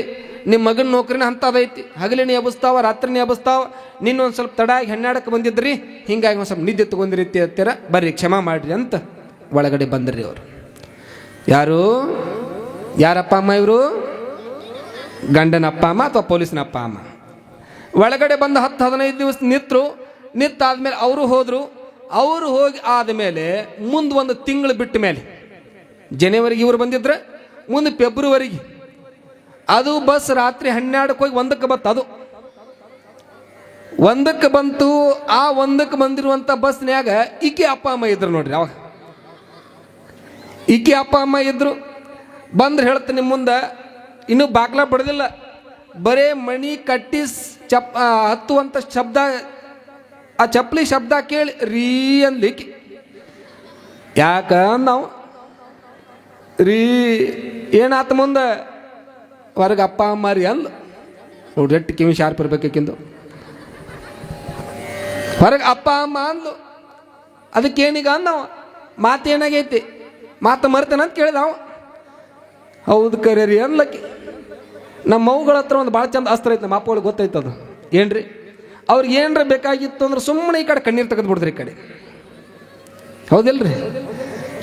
ನಿಮ್ಮ ಮಗನ ನೌಕರಿನ ಅಂತದೈತಿ ಹಗಲಿನ ಎಬ್ಬಿಸ್ತಾವ ರಾತ್ರಿನ ಎಬ್ಬಿಸ್ತಾವ ನಿನ್ನೊಂದು ಸ್ವಲ್ಪ ತಡಾಗಿ ಹೆಣ್ಣಾಡಕ್ಕೆ ಬಂದಿದ್ರಿ. ಹಿಂಗಾಗಿ ಒಂದು ಸ್ವಲ್ಪ ನಿದ್ದೆ ತೊಗೊಂಡಿರಿತಿ ಅಂತೀರ ಬರ್ರಿ, ಕ್ಷಮಾ ಮಾಡ್ರಿ ಅಂತ ಒಳಗಡೆ ಬಂದ್ರಿ ಅವರು. ಯಾರು? ಯಾರಪ್ಪ ಅಮ್ಮ ಇವರು? ಗಂಡನ ಅಪ್ಪ ಅಮ್ಮ ಅಥವಾ ಪೊಲೀಸ್ನ ಅಪ್ಪ ಅಮ್ಮ? ಒಳಗಡೆ ಬಂದು ಹತ್ತು ಹದಿನೈದು ದಿವಸ ನಿಂತರು. ನಿಂತಾದ್ಮೇಲೆ ಅವರು ಹೋದರು. ಅವರು ಹೋಗಿ ಆದಮೇಲೆ ಮುಂದೆ ಒಂದು ತಿಂಗಳು ಬಿಟ್ಟ ಮೇಲೆ, ಜನವರಿಗೆ ಇವರು ಬಂದಿದ್ರೆ, ಮುಂದೆ ಫೆಬ್ರವರಿಗೆ ಅದು ಬಸ್ ರಾತ್ರಿ ಹನ್ನೆರಡಕ್ಕೆ ಹೋಗಿ ಒಂದಕ್ಕೆ ಬಂತು ಅದು. ಒಂದಕ್ಕೆ ಬಂತು, ಆ ಒಂದಕ್ಕೆ ಬಂದಿರುವಂಥ ಬಸ್ನ್ಯಾಗ ಈಕೆ ಅಪ್ಪ, ಅಮ್ಮ ಇದ್ರು ನೋಡ್ರಿ ಅವಾಗ. ಈಕೆ ಅಪ್ಪ, ಅಮ್ಮ ಇದ್ರು. ಬಂದ್ರೆ ನಿಮ್ಮ ಮುಂದೆ, ಇನ್ನೂ ಬಾಗ್ಲ ಬಡ್ದಿಲ್ಲ. ಬರೇ ಮಣಿ ಕಟ್ಟಿ ಚಪ್ ಹತ್ತುವಂಥ ಶಬ್ದ, ಆ ಚಪ್ಪಲಿ ಶಬ್ದ ಕೇಳಿ ರೀ ಅನ್ಲಿಕ್ಕೆ ಯಾಕ ನಾವು ರೀ, ಏನಾತ ಮುಂದೆ? ಹೊರಗೆ ಅಪ್ಪ, ಅಮ್ಮ ರೀ ಅಲ್ಲ ನೋಡ್ರಿ ಎಟ್ಟು ಕಿವಿ ಶಾರ್ಪ್ ಇರ್ಬೇಕಿಂದು ಹೊರಗೆ ಅಪ್ಪ, ಅಮ್ಮ ಅಂದ್ಲು. ಅದಕ್ಕೇನೀಗ ಅಂದವ? ಮಾತು ಏನಾಗೈತಿ? ಮಾತು ಮರ್ತೇನೆ ಅಂತ ಕೇಳಿದ ಅವ. ಹೌದು ಕರೆ ರೀ ನಮ್ಮ ಅವುಗಳ ಹತ್ರ ಒಂದು ಭಾಳ ಚಂದ ಅಸ್ತ್ರ ಐತೆ, ನಮ್ಮ ಅಪ್ಪಗಳಿಗೆ ಗೊತ್ತೈತೆ ಅದು. ಏನ್ರಿ? ಅವ್ರಿಗೆ ಏನರ ಬೇಕಾಗಿತ್ತು ಅಂದ್ರೆ ಸುಮ್ಮನೆ ಈ ಕಡೆ ಕಣ್ಣೀರು ತೆಗೆದು ಬಿಡ್ದ್ರಿ ಈ ಕಡೆ. ಹೌದಿಲ್ರಿ?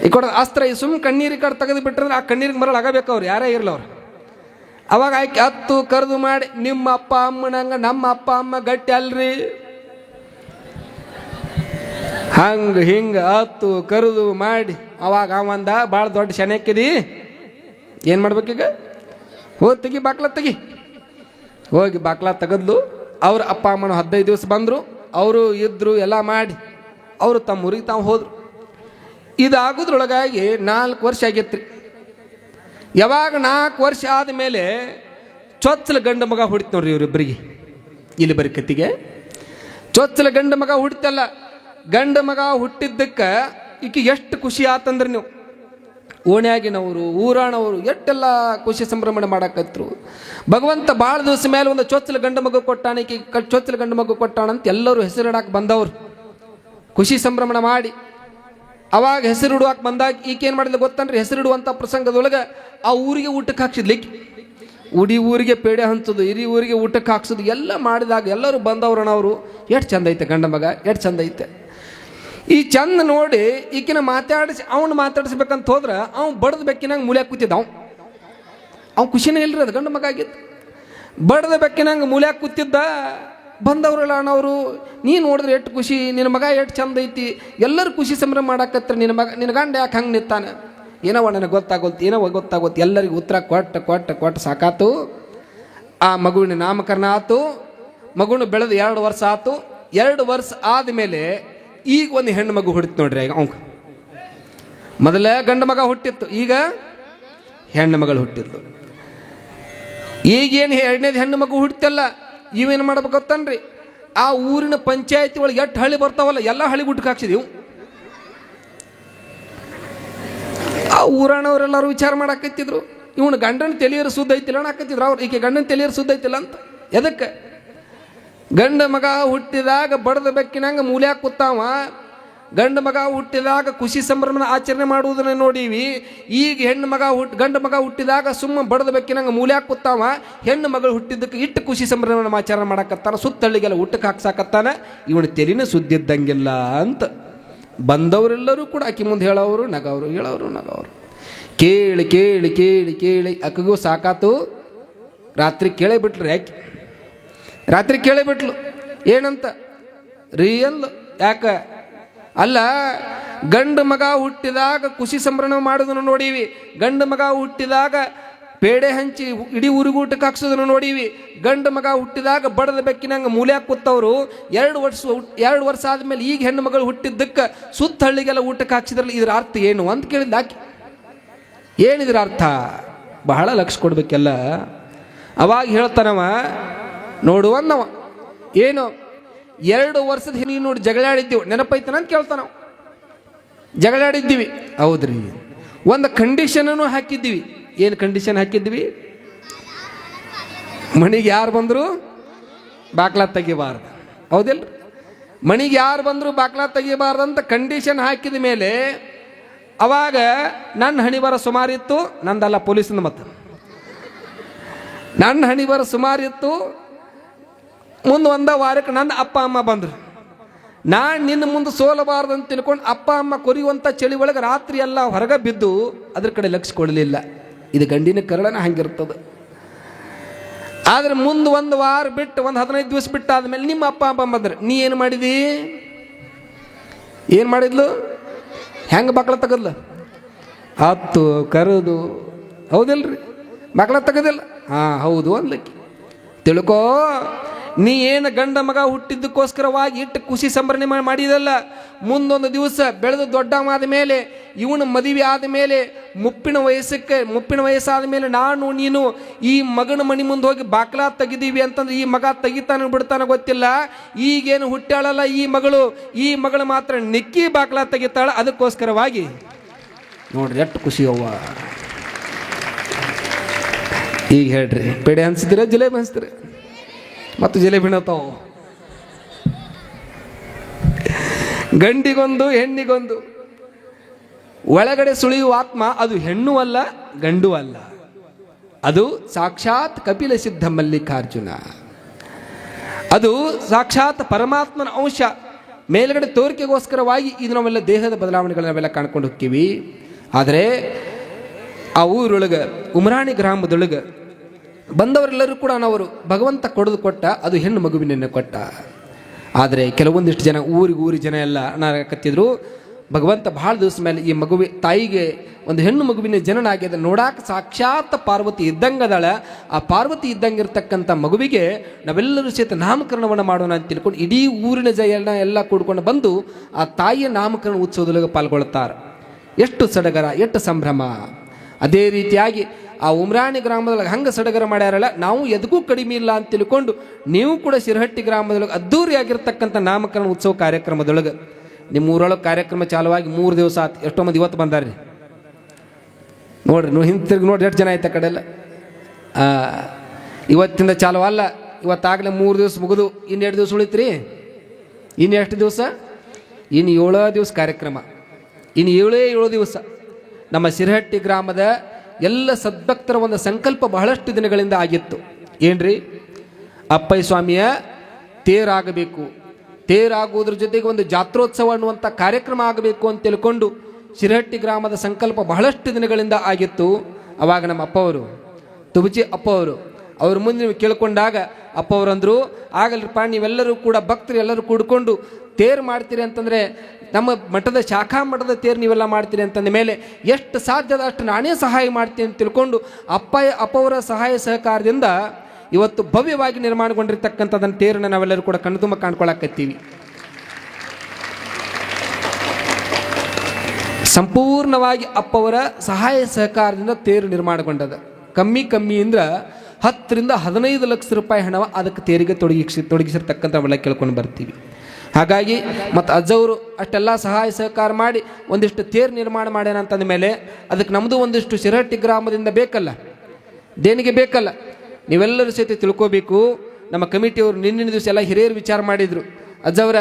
ಈ ಕಡೆ ಅಸ್ತ್ರ ಈ ಸುಮ್ಮನೆ ಕಣ್ಣೀರು ಈ ಕಡೆ ತೆಗೆದು ಬಿಟ್ಟರೆ ಆ ಕಣ್ಣೀರಿಗೆ ಮರಳು ಆಗಬೇಕು ಅವ್ರು ಯಾರೇ ಇರಲಿ ಅವ್ರು. ಅವಾಗ ಆಯ್ಕೆ ಹತ್ತು ಕರೆದು ಮಾಡಿ, ನಿಮ್ಮ ಅಪ್ಪ ಅಮ್ಮನಂಗ ನಮ್ಮ ಅಪ್ಪ ಅಮ್ಮ ಗಟ್ಟಿ ಅಲ್ರಿ? ಹಂಗ ಹಿಂಗ ಹತ್ತು ಕರೆದು ಮಾಡಿ, ಅವಾಗ ಅವಂದ ಭಾಳ ದೊಡ್ಡ ಶನಕ್ಕಿದಿ ಏನು ಮಾಡ್ಬೇಕೀಗ ಹೋಗಿ ತೆಗಿ ಬಾಕ್ಲ, ತೆಗಿ. ಹೋಗಿ ಬಾಕ್ಲ ತೆಗದ್ಲು. ಅವ್ರ ಅಪ್ಪ ಅಮ್ಮನ ಹದಿನೈದು ದಿವಸ ಬಂದರು. ಅವರು ಇದ್ರು, ಎಲ್ಲ ಮಾಡಿ, ಅವರು ತಮ್ಮ ಊರಿಗೆ ತಾವು ಹೋದ್ರು. ಇದಾಗೋದ್ರೊಳಗಾಗಿ ನಾಲ್ಕು ವರ್ಷ ಆಗೈತ್ರಿ. ಯಾವಾಗ ನಾಲ್ಕು ವರ್ಷ ಆದಮೇಲೆ ಚೊಚ್ಚಲ ಗಂಡು ಮಗ ಹುಡಿತು ನೋಡ್ರಿ ಇವರಿಬ್ಬರಿಗೆ ಇಲ್ಲಿ ಬರೀ ಕತ್ತಿಗೆ. ಚೊಚ್ಚಲ ಗಂಡು ಮಗ ಹುಡ್ತಲ್ಲ. ಗಂಡ ಮಗ ಹುಟ್ಟಿದ್ದಕ್ಕೆ ಈಕೆ ಎಷ್ಟು ಖುಷಿ ಆತಂದ್ರೆ ನೀವು. ಓಣ್ಯಾಗಿನವರು ಊರಾಣವರು ಎಷ್ಟೆಲ್ಲ ಖುಷಿ ಸಂಭ್ರಮಣೆ ಮಾಡಾಕತ್ರು. ಭಗವಂತ ಭಾಳ ದಿವಸ ಮೇಲೆ ಒಂದು ಚೊಚ್ಚಲ ಗಂಡು ಮಗು ಕೊಟ್ಟಾಣ ಈಕೆ ಚೊಚ್ಚಲ ಗಂಡು ಮಗು ಕೊಟ್ಟಾಣ ಅಂತ ಎಲ್ಲರೂ ಹೆಸರಿಡಕ್ಕೆ ಬಂದವರು. ಖುಷಿ ಸಂಭ್ರಮಣ ಮಾಡಿ. ಅವಾಗ ಹೆಸರಿಡುವಾಕ ಬಂದಾಗ ಈಕೆ ಏನು ಮಾಡಿದ್ಲು ಗೊತ್ತನ್ರಿ? ಹೆಸರಿಡುವಂಥ ಪ್ರಸಂಗದೊಳಗೆ ಆ ಊರಿಗೆ ಊಟಕ್ಕೆ ಹಾಕ್ಸಿದ್ಲಿ ಉಡಿ ಊರಿಗೆ ಪೇಡೆ ಹಂಚೋದು, ಇರಿ ಊರಿಗೆ ಊಟಕ್ಕೆ ಹಾಕ್ಸೋದು, ಎಲ್ಲ ಮಾಡಿದಾಗ ಎಲ್ಲರೂ ಬಂದವ್ರನವರು ಎಷ್ಟು ಚಂದ ಐತೆ ಗಂಡ ಮಗ, ಎಷ್ಟು ಚಂದ ಐತೆ. ಈ ಚಂದ ನೋಡಿ ಈಕಿನ ಮಾತಾಡಿಸಿ, ಅವನು ಮಾತಾಡಿಸ್ಬೇಕಂತ ಹೋದ್ರೆ ಅವ್ನು ಬಡದ ಬೆಕ್ಕಿನಂಗೆ ಮೂಲ್ಯಾಗ ಕೂತಿದ್ದ ಅವ್ನು. ಅವ್ನು ಖುಷಿನೇ ಇಲ್ರಿ ಅದು ಗಂಡು ಮಗ ಆಗಿತ್ತು ಬಡದ ಬೆಕ್ಕಿನಂಗೆ ಮೂಲ್ಯಾಗ ಕೂತಿದ್ದ ಬಂದವ್ರಲ್ಲ ಅಣ್ಣವರು ನೀ ನೋಡಿದ್ರೆ ಎಷ್ಟು ಖುಷಿ, ನಿನ್ನ ಮಗ ಎಷ್ಟು ಚಂದ ಐತಿ, ಎಲ್ಲರೂ ಖುಷಿ ಸಂಭ್ರಮ ಮಾಡಾಕತ್ರ ನಿನ್ನ ಮಗ, ನಿನ್ನ ಗಂಡ ಯಾಕೆ ಹಂಗೆ ನಿಂತಾನೆ? ಏನೋ ನನಗೆ ಗೊತ್ತಾಗೋಲ್ತು ಏನೋ ಗೊತ್ತಾಗೋಲ್ತು, ಎಲ್ಲರಿಗೂ ಉತ್ತರ ಕೊಟ್ಟು ಕೊಟ್ಟು ಕೊಟ್ಟು ಸಾಕಾತು. ಆ ಮಗುವಿನ ನಾಮಕರಣ ಆತು. ಮಗುನ ಬೆಳೆದು ಎರಡು ವರ್ಷ ಆತು. ಎರಡು ವರ್ಷ ಆದಮೇಲೆ ಈಗ ಒಂದು ಹೆಣ್ಣು ಮಗು ಹುಟ್ಟಿತು ನೋಡ್ರಿ ಈಗ ಅವಂಗ ಮೊದಲೇ ಗಂಡು ಮಗ ಹುಟ್ಟಿತ್ತು, ಈಗ ಹೆಣ್ಣು ಮಗಳು ಹುಟ್ಟಿದ್ಲು ಈಗೇನು ಎರಡನೇದು ಹೆಣ್ಣು ಮಗು ಹುಟ್ಟಿತಲ್ಲ ಇವೇನು ಮಾಡ್ಬೇಕು ಗೊತ್ತನ್ರಿ? ಆ ಊರಿನ ಪಂಚಾಯತಿ ಒಳಗೆ ಎಷ್ಟು ಹಳ್ಳಿ ಬರ್ತಾವಲ್ಲ, ಎಲ್ಲ ಹಳ್ಳಿ ಗುಟ್ಟಕ್ಕೆ ಹಾಕ್ಸಿದೀವು. ಆ ಊರಾಣವರೆಲ್ಲರೂ ವಿಚಾರ ಮಾಡಾಕತ್ತಿದ್ರು. ಇವನು ಗಂಡನ ತೆಲಿಯರು ಸುದ್ದ ಐತಿಲ್ಲ ಹಾಕತ್ತಿದ್ರು ಅವ್ರು ಈಕೆ ಗಂಡನ ತೆಲಿಯರು ಸುದ್ದ ಐತಿಲ್ಲ ಅಂತ. ಎದಕ್ಕೆ? ಗಂಡ ಮಗ ಹುಟ್ಟಿದಾಗ ಬಡದ ಬೆಕ್ಕಿನಂಗೆ ಮೂಲ್ಯಾಕ ಕೂತಾವ. ಗಂಡ ಮಗ ಹುಟ್ಟಿದಾಗ ಖುಷಿ ಸಂಭ್ರಮನ ಆಚರಣೆ ಮಾಡುವುದನ್ನ ನೋಡೀವಿ. ಈಗ ಹೆಣ್ಣು ಮಗ ಹುಟ್ಟು ಗಂಡು ಮಗ ಹುಟ್ಟಿದಾಗ ಸುಮ್ಮ ಬಡದ ಬೆಕ್ಕಿನಂಗೆ ಮೂಲ್ಯಾಕ ಕೂತಾವ ಹೆಣ್ಣು ಮಗಳು ಹುಟ್ಟಿದ್ದಕ್ಕೆ ಇಟ್ಟು ಖುಷಿ ಸಂಭ್ರಮನ ಆಚರಣೆ ಮಾಡಕತ್ತಾನ. ಸುತ್ತಳ್ಳಿಗೆಲ್ಲ ಊಟಕ್ಕೆ ಹಾಕ್ಸಾಕತ್ತಾನ. ಇವನು ತೆಲಿನ ಸುದ್ದಿದ್ದಂಗಿಲ್ಲ ಅಂತ. ಬಂದವರೆಲ್ಲರೂ ಕೂಡ ಆಕಿ ಮುಂದೆ ಹೇಳೋರು ನಗವರು ಹೇಳೋರು ನಗವರು ಕೇಳಿ ಕೇಳಿ ಕೇಳಿ ಕೇಳಿ. ಅಕ್ಕಗೂ ಸಾಕಾತು. ರಾತ್ರಿ ಕೇಳೇ ಬಿಟ್ರಿ ಯಾಕೆ ರಾತ್ರಿ ಕೇಳಿಬಿಟ್ಲು ಏನಂತ? ರಿಯಲ್ ಯಾಕ? ಅಲ್ಲ, ಗಂಡು ಮಗ ಹುಟ್ಟಿದಾಗ ಖುಷಿ ಸಂಭ್ರಮ ಮಾಡೋದನ್ನು ನೋಡೀವಿ. ಗಂಡು ಮಗ ಹುಟ್ಟಿದಾಗ ಪೇಡೆ ಹಂಚಿ ಇಡೀ ಊರಿಗೂ ಊಟಕ್ಕೆ ಹಾಕ್ಸೋದನ್ನು ನೋಡೀವಿ. ಗಂಡು ಮಗ ಹುಟ್ಟಿದಾಗ ಬಡದ ಬೆಕ್ಕಿನಂಗೆ ಮೂಲೆ ಕೂತವರು. ಎರಡು ವರ್ಷ ಎರಡು ವರ್ಷ ಆದಮೇಲೆ ಈಗ ಹೆಣ್ಣು ಮಗಳು ಹುಟ್ಟಿದ್ದಕ್ಕೆ ಸುತ್ತ ಹಳ್ಳಿಗೆಲ್ಲ ಊಟಕ್ಕೆ ಹಾಕ್ಸಿದ್ರಲ್ಲ, ಇದ್ರ ಅರ್ಥ ಏನು ಅಂತ ಕೇಳಿದ್ದ ಆಕೆ. ಏನಿದ್ರ ಅರ್ಥ? ಬಹಳ ಲಕ್ಷ ಕೊಡ್ಬೇಕೆಲ್ಲ. ಅವಾಗ ಹೇಳ್ತಾನವ ನೋಡುವನ್ನವ ಏನು? ಎರಡು ವರ್ಷದ ಹಿಂದೆ ನೋಡಿ ಜಗಳಾಡಿದ್ದೀವಿ. ನೆನಪೈತನ ಅಂತ ನಾವು ಜಗಳಾಡಿದ್ದೀವಿ. ಹೌದ್ರಿ. ಒಂದು ಕಂಡೀಷನನ್ನು ಹಾಕಿದ್ದೀವಿ. ಏನು ಕಂಡೀಷನ್ ಹಾಕಿದ್ವಿ ಮನೆಗೆ ಯಾರು ಬಂದರು? ಬಾಕ್ಲಾ ತೆಗಿಬಾರ್ದು. ಹೌದಿಲ್ಲ ಮನೆಗೆ ಯಾರು ಬಂದರು ಬಾಕ್ಲಾ ತೆಗಿಬಾರ್ದು ಅಂತ ಕಂಡೀಷನ್ ಹಾಕಿದ ಮೇಲೆ ಅವಾಗ ನನ್ನ ಹಣಿ ಸುಮಾರಿತ್ತು ನಂದಲ್ಲ ಪೊಲೀಸಿನ ಮತ್ತು. ನನ್ನ ಹಣಿ ಸುಮಾರಿತ್ತು ಮುಂದೆ ಒಂದ ವಾರಕ್ಕೆ ನನ್ನ ಅಪ್ಪ, ಅಮ್ಮ ಬಂದರು. ನಾನು ನಿನ್ನ ಮುಂದೆ ಸೋಲಬಾರ್ದು ಅಂತ ತಿಳ್ಕೊಂಡು ಅಪ್ಪ, ಅಮ್ಮ ಕೊರಿಯುವಂಥ ಚಳಿ ಒಳಗೆ ರಾತ್ರಿ ಎಲ್ಲ ಹೊರಗೆ ಬಿದ್ದು ಅದ್ರ ಕಡೆ ಲಕ್ಷ್ಯ ಇದು ಗಂಡಿನ ಕರಳನ ಹಂಗಿರ್ತದೆ. ಆದ್ರೆ ಮುಂದೆ ಒಂದು ವಾರ ಬಿಟ್ಟು ಒಂದು ಹದಿನೈದು ದಿವಸ ಬಿಟ್ಟು ಆದಮೇಲೆ ನಿಮ್ಮ ಅಪ್ಪ, ಅಮ್ಮ ಬಂದ್ರೆ. ನೀ ಏನು ಮಾಡಿದಿ? ಏನು ಮಾಡಿದ್ಲು? ಹೆಂಗೆ ಮಕ್ಕಳ ತೆಗದ್ಲ? ಹತ್ತು ಕರೆದು. ಹೌದಿಲ್ರಿ? ಮಕ್ಕಳ ತೆಗದಿಲ್ಲ? ಹಾಂ, ಹೌದು ಅನ್ಲಿಕ್ಕೆ ತಿಳ್ಕೋ. ನೀ ಏನು ಗಂಡ ಮಗ ಹುಟ್ಟಿದ್ದಕ್ಕೋಸ್ಕರವಾಗಿ ಇಟ್ಟು ಖುಷಿ ಸಂಭ್ರಮೆ ಮಾ- ಮಾಡಿದಲ್ಲ? ಮುಂದೊಂದು ದಿವಸ ಬೆಳೆದು ದೊಡ್ಡವಾದ ಮೇಲೆ, ಇವನು ಮದುವೆ ಆದ ಮೇಲೆ, ಮುಪ್ಪಿನ ವಯಸ್ಸಕ್ಕೆ, ಮುಪ್ಪಿನ ವಯಸ್ಸಾದ ಮೇಲೆ ನಾನು ನೀನು ಈ ಮಗನ ಮನೆ ಮುಂದೆ ಹೋಗಿ ಬಾಕ್ಲಾ ತೆಗಿದೀವಿ ಅಂತಂದ್ರೆ ಈ ಮಗ ತೆಗಿತಾನೆ ಬಿಡ್ತಾನೆ ಗೊತ್ತಿಲ್ಲ. ಈಗೇನು ಹುಟ್ಟಾಳಲ್ಲ ಈ ಮಗಳು? ಈ ಮಗಳು ಮಾತ್ರ ನಿಕ್ಕಿ ಬಾಕ್ಲಾ ತೆಗಿತಾಳೆ. ಅದಕ್ಕೋಸ್ಕರವಾಗಿ ನೋಡ್ರಿ ಎಷ್ಟು ಖುಷಿ ಅವ್ವ. ಈಗ ಹೇಳ್ರಿ, ಪೇಡೆ ಅನ್ಸಿದ್ರೆ ಜಿಲೇಬಿ ಹಂಚ್ತೀರ ಮತ್ತು ಜಿಲೇಬಿ ನೋತಾವ ಗಂಡಿಗೊಂದು, ಹೆಣ್ಣಿಗೊಂದು. ಒಳಗಡೆ ಸುಳಿಯುವ ಆತ್ಮ ಅದು ಹೆಣ್ಣು ಅಲ್ಲ, ಗಂಡು ಅಲ್ಲ. ಅದು ಸಾಕ್ಷಾತ್ ಕಪಿಲ ಸಿದ್ಧ ಮಲ್ಲಿಕಾರ್ಜುನ. ಅದು ಸಾಕ್ಷಾತ್ ಪರಮಾತ್ಮನ ಅಂಶ. ಮೇಲ್ಗಡೆ ತೋರಿಕೆಗೋಸ್ಕರವಾಗಿ ಇದು ನಾವೆಲ್ಲ ದೇಹದ ಬದಲಾವಣೆಗಳನ್ನ ನಾವೆಲ್ಲ ಕಾಣ್ಕೊಂಡು ಹೋಗ್ತೀವಿ. ಆದರೆ ಆ ಊರೊಳಗೆ, ಉಮರಾಣಿ ಗ್ರಾಮದೊಳಗೆ ಬಂದವರೆಲ್ಲರೂ ಕೂಡ ನಾವು ಭಗವಂತ ಕೊಡದು ಕೊಟ್ಟ, ಅದು ಹೆಣ್ಣು ಮಗುವಿನನ್ನು ಕೊಟ್ಟ. ಆದರೆ ಕೆಲವೊಂದಿಷ್ಟು ಜನ ಊರಿಗೆ ಊರಿ ಜನ ಎಲ್ಲ ಕತ್ತಿದ್ರು ಭಗವಂತ ಭಾಳ ದಿವಸ ಮೇಲೆ ಈ ಮಗುವಿ, ತಾಯಿಗೆ ಒಂದು ಹೆಣ್ಣು ಮಗುವಿನ ಜನನ ಆಗ್ಯದ ನೋಡಾಕ ಸಾಕ್ಷಾತ್ ಪಾರ್ವತಿ ಇದ್ದಂಗದಾಳ. ಆ ಪಾರ್ವತಿ ಇದ್ದಂಗೆ ಇರ್ತಕ್ಕಂಥ ಮಗುವಿಗೆ ನಾವೆಲ್ಲರೂ ಸಹಿತ ನಾಮಕರಣವನ್ನು ಮಾಡೋಣ ಅಂತ ತಿಳ್ಕೊಂಡು ಇಡೀ ಊರಿನ ಜಯನ ಎಲ್ಲ ಕೂಡ್ಕೊಂಡು ಬಂದು ಆ ತಾಯಿಯ ನಾಮಕರಣ ಉತ್ಸವದೊಳಗೆ ಪಾಲ್ಗೊಳ್ತಾರೆ ಎಷ್ಟು ಸಡಗರ, ಎಷ್ಟು ಸಂಭ್ರಮ. ಅದೇ ರೀತಿಯಾಗಿ ಆ ಉಮ್ರಾಣಿ ಗ್ರಾಮದೊಳಗೆ ಹಂಗೆ ಸಡಗರ ಮಾಡ್ಯಾರಲ್ಲ ನಾವು ಎದಕ್ಕೂ ಕಡಿಮೆ ಇಲ್ಲ ಅಂತ ತಿಳ್ಕೊಂಡು ನೀವು ಕೂಡ ಶಿರಹಟ್ಟಿ ಗ್ರಾಮದೊಳಗೆ ಅದ್ದೂರಿಯಾಗಿರ್ತಕ್ಕಂಥ ನಾಮಕರಣ ಉತ್ಸವ ಕಾರ್ಯಕ್ರಮದೊಳಗೆ. ನಿಮ್ಮ ಊರೊಳಗೆ ಕಾರ್ಯಕ್ರಮ ಚಾಲುವಾಗಿ ಮೂರು ದಿವಸ ಆತು ಎಷ್ಟೋ ಮಂದಿ ಇವತ್ತು ಬಂದಾರ್ರಿ ನೋಡ್ರಿ ನೀವು ಹಿಂತಿರುಗಿ ನೋಡ್ರಿ ಎಷ್ಟು ಜನ ಆಯ್ತು ಆ ಕಡೆ ಎಲ್ಲ ಆ, ಇವತ್ತಿಂದ ಚಾಲು ಅಲ್ಲ ಇವತ್ತಾಗಲೇ ಮೂರು ದಿವಸ ಮುಗಿದು ಇನ್ನೆರಡು ದಿವಸ ಉಳಿತ್ರಿ. ಇನ್ನು ಎಷ್ಟು ದಿವಸ? ಇನ್ನು ಏಳೋ ದಿವಸ ಕಾರ್ಯಕ್ರಮ. ಇನ್ನು ಏಳೇ ಏಳು ದಿವಸ. ನಮ್ಮ ಸಿರಹಟ್ಟಿ ಗ್ರಾಮದ ಎಲ್ಲ ಸದ್ಭಕ್ತರ ಒಂದು ಸಂಕಲ್ಪ ಬಹಳಷ್ಟು ದಿನಗಳಿಂದ ಆಗಿತ್ತು. ಏನ್ರಿ? ಅಪ್ಪಯ್ಯ ಸ್ವಾಮಿಯ ತೇರಾಗಬೇಕು. ತೇರಾಗುವುದ್ರ ಜೊತೆಗೆ ಒಂದು ಜಾತ್ರೋತ್ಸವ ಅನ್ನುವಂಥ ಕಾರ್ಯಕ್ರಮ ಆಗಬೇಕು ಅಂತ ತಿಳ್ಕೊಂಡು ಶಿರಹಟ್ಟಿ ಗ್ರಾಮದ ಸಂಕಲ್ಪ ಬಹಳಷ್ಟು ದಿನಗಳಿಂದ ಆಗಿತ್ತು. ಅವಾಗ ನಮ್ಮ ಅಪ್ಪವರು, ತುಬಚಿ ಅಪ್ಪವರು, ಅವ್ರ ಮುಂದೆ ನೀವು ಕೇಳ್ಕೊಂಡಾಗ ಅಪ್ಪವರಂದ್ರು, ಆಗಲ್ರಿಪ್ಪ, ನೀವೆಲ್ಲರೂ ಕೂಡ ಭಕ್ತರು ಎಲ್ಲರೂ ಕೂಡ್ಕೊಂಡು ತೇರು ಮಾಡ್ತೀರಿ ಅಂತಂದರೆ ನಮ್ಮ ಮಠದ ಶಾಖಾ ಮಠದ ತೇರು ನೀವೆಲ್ಲ ಮಾಡ್ತೀರಿ ಅಂತಂದ ಮೇಲೆ ಎಷ್ಟು ಸಾಧ್ಯದ ಅಷ್ಟು ನಾನೇ ಸಹಾಯ ಮಾಡ್ತೀನಿ ಅಂತ ತಿಳ್ಕೊಂಡು ಅಪ್ಪ ಅಪ್ಪವರ ಸಹಾಯ ಸಹಕಾರದಿಂದ ಇವತ್ತು ಭವ್ಯವಾಗಿ ನಿರ್ಮಾಣಗೊಂಡಿರ್ತಕ್ಕಂಥದ್ದನ್ನು ತೇರನ್ನ ನಾವೆಲ್ಲರೂ ಕೂಡ ಕಣ್ತುಂಬ ಕಾಣ್ಕೊಳಕತ್ತೀವಿ. ಸಂಪೂರ್ಣವಾಗಿ ಅಪ್ಪವರ ಸಹಾಯ ಸಹಕಾರದಿಂದ ತೇರು ನಿರ್ಮಾಣಗೊಂಡದ. ಕಮ್ಮಿ ಕಮ್ಮಿ ಅಂದ್ರೆ ಹತ್ತರಿಂದ ಹದಿನೈದು ಲಕ್ಷ ರೂಪಾಯಿ ಹಣ ಅದಕ್ಕೆ ತೇರಿಗೆ ತೊಡಗಿಸಿ ತೊಡಗಿಸಿರ್ತಕ್ಕಂಥ ಕೇಳ್ಕೊಂಡು ಬರ್ತೀವಿ. ಹಾಗಾಗಿ ಮತ್ತು ಅಜ್ಜವರು ಅಷ್ಟೆಲ್ಲ ಸಹಾಯ ಸಹಕಾರ ಮಾಡಿ ಒಂದಿಷ್ಟು ತೇರು ನಿರ್ಮಾಣ ಮಾಡ್ಯಾನ ಅಂತಂದ ಮೇಲೆ ಅದಕ್ಕೆ ನಮ್ಮದು ಒಂದಿಷ್ಟು ಶಿರಹಟ್ಟಿ ಗ್ರಾಮದಿಂದ ಬೇಕಲ್ಲ. ದೇಣಿಗೆ ಬೇಕಲ್ಲ. ನೀವೆಲ್ಲರೂ ಸಹಿತ ತಿಳ್ಕೋಬೇಕು. ನಮ್ಮ ಕಮಿಟಿಯವರು ನಿನ್ನಿನ ದಿವಸ ಎಲ್ಲ ಹಿರಿಯರು ವಿಚಾರ ಮಾಡಿದರು. ಅಜ್ಜವರ,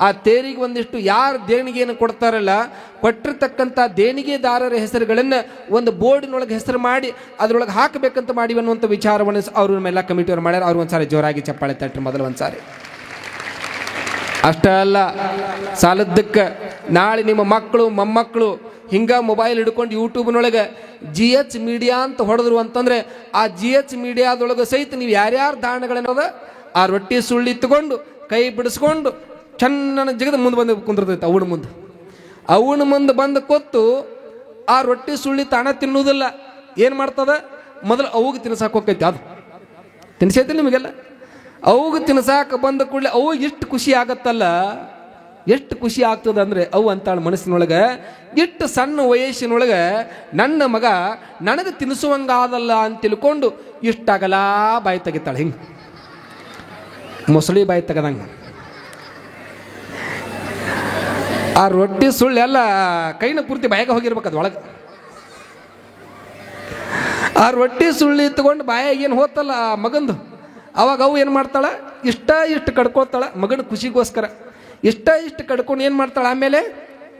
ಆ ತೇರಿಗೆ ಒಂದಿಷ್ಟು ಯಾರು ದೇಣಿಗೆಯನ್ನು ಕೊಡ್ತಾರಲ್ಲ ಕೊಟ್ಟಿರ್ತಕ್ಕಂಥ ದೇಣಿಗೆದಾರರ ಹೆಸರುಗಳನ್ನು ಒಂದು ಬೋರ್ಡಿನೊಳಗೆ ಹೆಸರು ಮಾಡಿ ಅದರೊಳಗೆ ಹಾಕಬೇಕಂತ ಮಾಡಿವೆ ಅನ್ನುವಂಥ ವಿಚಾರವನ್ನು ಅವರು ನಮ್ಮೆಲ್ಲ ಕಮಿಟಿಯವರು ಮಾಡ್ಯಾರ. ಅವ್ರು ಒಂದ್ಸಾರಿ ಜೋರಾಗಿ ಚಪ್ಪಾಳೆ ತಟ್ಟರು ಮೊದಲು ಒಂದ್ಸಾರಿ. ಅಷ್ಟೇ ಅಲ್ಲ, ಸಾಲದ್ದಕ್ಕೆ ನಾಳೆ ನಿಮ್ಮ ಮಕ್ಕಳು, ಮೊಮ್ಮಕ್ಕಳು ಹಿಂಗ ಮೊಬೈಲ್ ಹಿಡ್ಕೊಂಡು ಯೂಟ್ಯೂಬ್ನೊಳಗೆ ಜಿ ಎಚ್ ಮೀಡಿಯಾ ಅಂತ ಹೊಡೆದ್ರು ಅಂತಂದ್ರೆ ಆ ಜಿ ಎಚ್ ಮೀಡಿಯಾದೊಳಗೆ ಸಹಿತ ನೀವು ಯಾರ್ಯಾರು ದಾಣಗಳೇನದ ಆ ರೊಟ್ಟಿ ಸುಳ್ಳಿ ತಗೊಂಡು ಕೈ ಬಿಡಿಸ್ಕೊಂಡು ಚೆನ್ನಾಗಿ ಜಗದ ಮುಂದೆ ಬಂದು ಕುಂದಿರ್ತೈತೆ ಅವನ ಮುಂದೆ. ಅವನ ಮುಂದೆ ಬಂದು ಕೊತ್ತು ಆ ರೊಟ್ಟಿ ಸುಳ್ಳಿ ತಾಣ ತಿನ್ನುವುದಿಲ್ಲ. ಏನು ಮಾಡ್ತದ? ಮೊದಲು ಅವಾಗ ತಿನ್ಸಕ್ಕೆ ಅದು. ತಿನ್ಸೈತಿ ನಿಮಗೆಲ್ಲ? ಅವಾಗ ತಿನ್ಸಾಕ ಬಂದ ಕೂಡಲೇ ಅವು ಎಷ್ಟು ಖುಷಿ ಆಗತ್ತಲ್ಲ? ಎಷ್ಟು ಖುಷಿ ಆಗ್ತದೆ ಅಂದ್ರೆ ಅವು ಅಂತಾಳ ಮನಸ್ಸಿನೊಳಗೆ ಎಷ್ಟು ಸಣ್ಣ ವಯಸ್ಸಿನೊಳಗೆ ನನ್ನ ಮಗ ನನಗೆ ತಿನ್ನಿಸುವಂಗಾದಲ್ಲ ಅಂತ ತಿಳ್ಕೊಂಡು ಇಷ್ಟಾಗಲ್ಲ ಬಾಯಿ ತೆಗಿತಾಳೆ. ಹಿಂಗೆ. ಮೊಸಳಿ ಬಾಯಿ ತೆಗದಂಗೆ. ಆ ರೊಟ್ಟಿ ಸುಳ್ಳು ಎಲ್ಲ ಕೈನ ಪೂರ್ತಿ ಬಾಯಾಗ ಹೋಗಿರ್ಬೇಕು ಒಳಗೆ. ಆ ರೊಟ್ಟಿ ಸುಳ್ಳಿ ತಗೊಂಡು ಬಾಯಾಗ ಏನು ಹೋತಲ್ಲ ಮಗಂದು? ಅವಾಗ ಅವು ಏನು ಮಾಡ್ತಾಳೆ? ಇಷ್ಟ ಇಷ್ಟು ಕಡ್ಕೋತಾಳೆ ಮಗನ ಖುಷಿಗೋಸ್ಕರ. ಇಷ್ಟ ಇಷ್ಟು ಕಡ್ಕೊಂಡು ಏನು ಮಾಡ್ತಾಳೆ? ಆಮೇಲೆ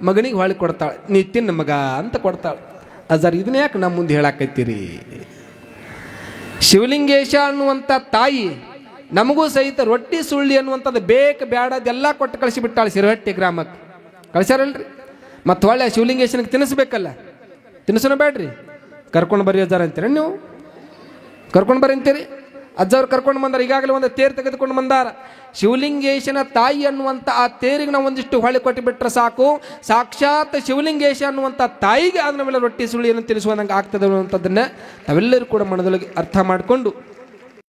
ಮಗನಿಗೆ ಹೊಳಿ ಕೊಡ್ತಾಳೆ. ನೀ ತಿನ್ನ ಮಗ ಅಂತ ಕೊಡ್ತಾಳೆ. ಅಜರ್ ಇದನ್ನ ಯಾಕೆ ನಮ್ಮ ಮುಂದೆ ಹೇಳಾಕತ್ತೀರಿ? ಶಿವಲಿಂಗೇಶ ಅನ್ನುವಂಥ ತಾಯಿ ನಮಗೂ ಸಹಿತ ರೊಟ್ಟಿ ಸುಳ್ಳಿ ಅನ್ನುವಂಥದ್ದು ಬೇಕು ಬೇಡದೆಲ್ಲ ಕೊಟ್ಟು ಕಳಿಸಿಬಿಟ್ಟಾಳೆ ಸಿರಹಟ್ಟಿ ಗ್ರಾಮಕ್ಕೆ ಕಳಿಸ್ಯಾರಲ್ರಿ? ಮತ್ತು ಒಳ್ಳೆ ಶಿವಲಿಂಗೇಶನಿಗೆ ತಿನ್ನಿಸ್ಬೇಕಲ್ಲ ತಿನ್ನಿಸೋಣ ಬೇಡ್ರಿ ಕರ್ಕೊಂಡು ಬರ್ರಿ ಅಜಾರ ಅಂತೀರ ನೀವು? ಕರ್ಕೊಂಡು ಬರೀ ಅಂತೀರಿ? ಅಜ್ಜವ್ರು ಕರ್ಕೊಂಡು ಬಂದಾರ, ಈಗಾಗಲೇ ಒಂದು ತೇರು ತೆಗೆದುಕೊಂಡು ಬಂದಾರ. ಶಿವಲಿಂಗೇಶನ ತಾಯಿ ಅನ್ನುವಂಥ ಆ ತೇರಿಗೆ ನಾವು ಒಂದಿಷ್ಟು ಹೊಳೆ ಕೊಟ್ಟು ಸಾಕು. ಸಾಕ್ಷಾತ್ ಶಿವಲಿಂಗೇಶ ಅನ್ನುವಂಥ ತಾಯಿಗೆ ಅದನ್ನ ಮೇಲೆ ರೊಟ್ಟಿ ಸುಳಿಯನ್ನು ತಿಳಿಸುವಂಗೆ ಆಗ್ತದೆ ಅನ್ನುವಂಥದ್ದನ್ನ ನಾವೆಲ್ಲರೂ ಕೂಡ ಮನದೊಳಗೆ ಅರ್ಥ ಮಾಡಿಕೊಂಡು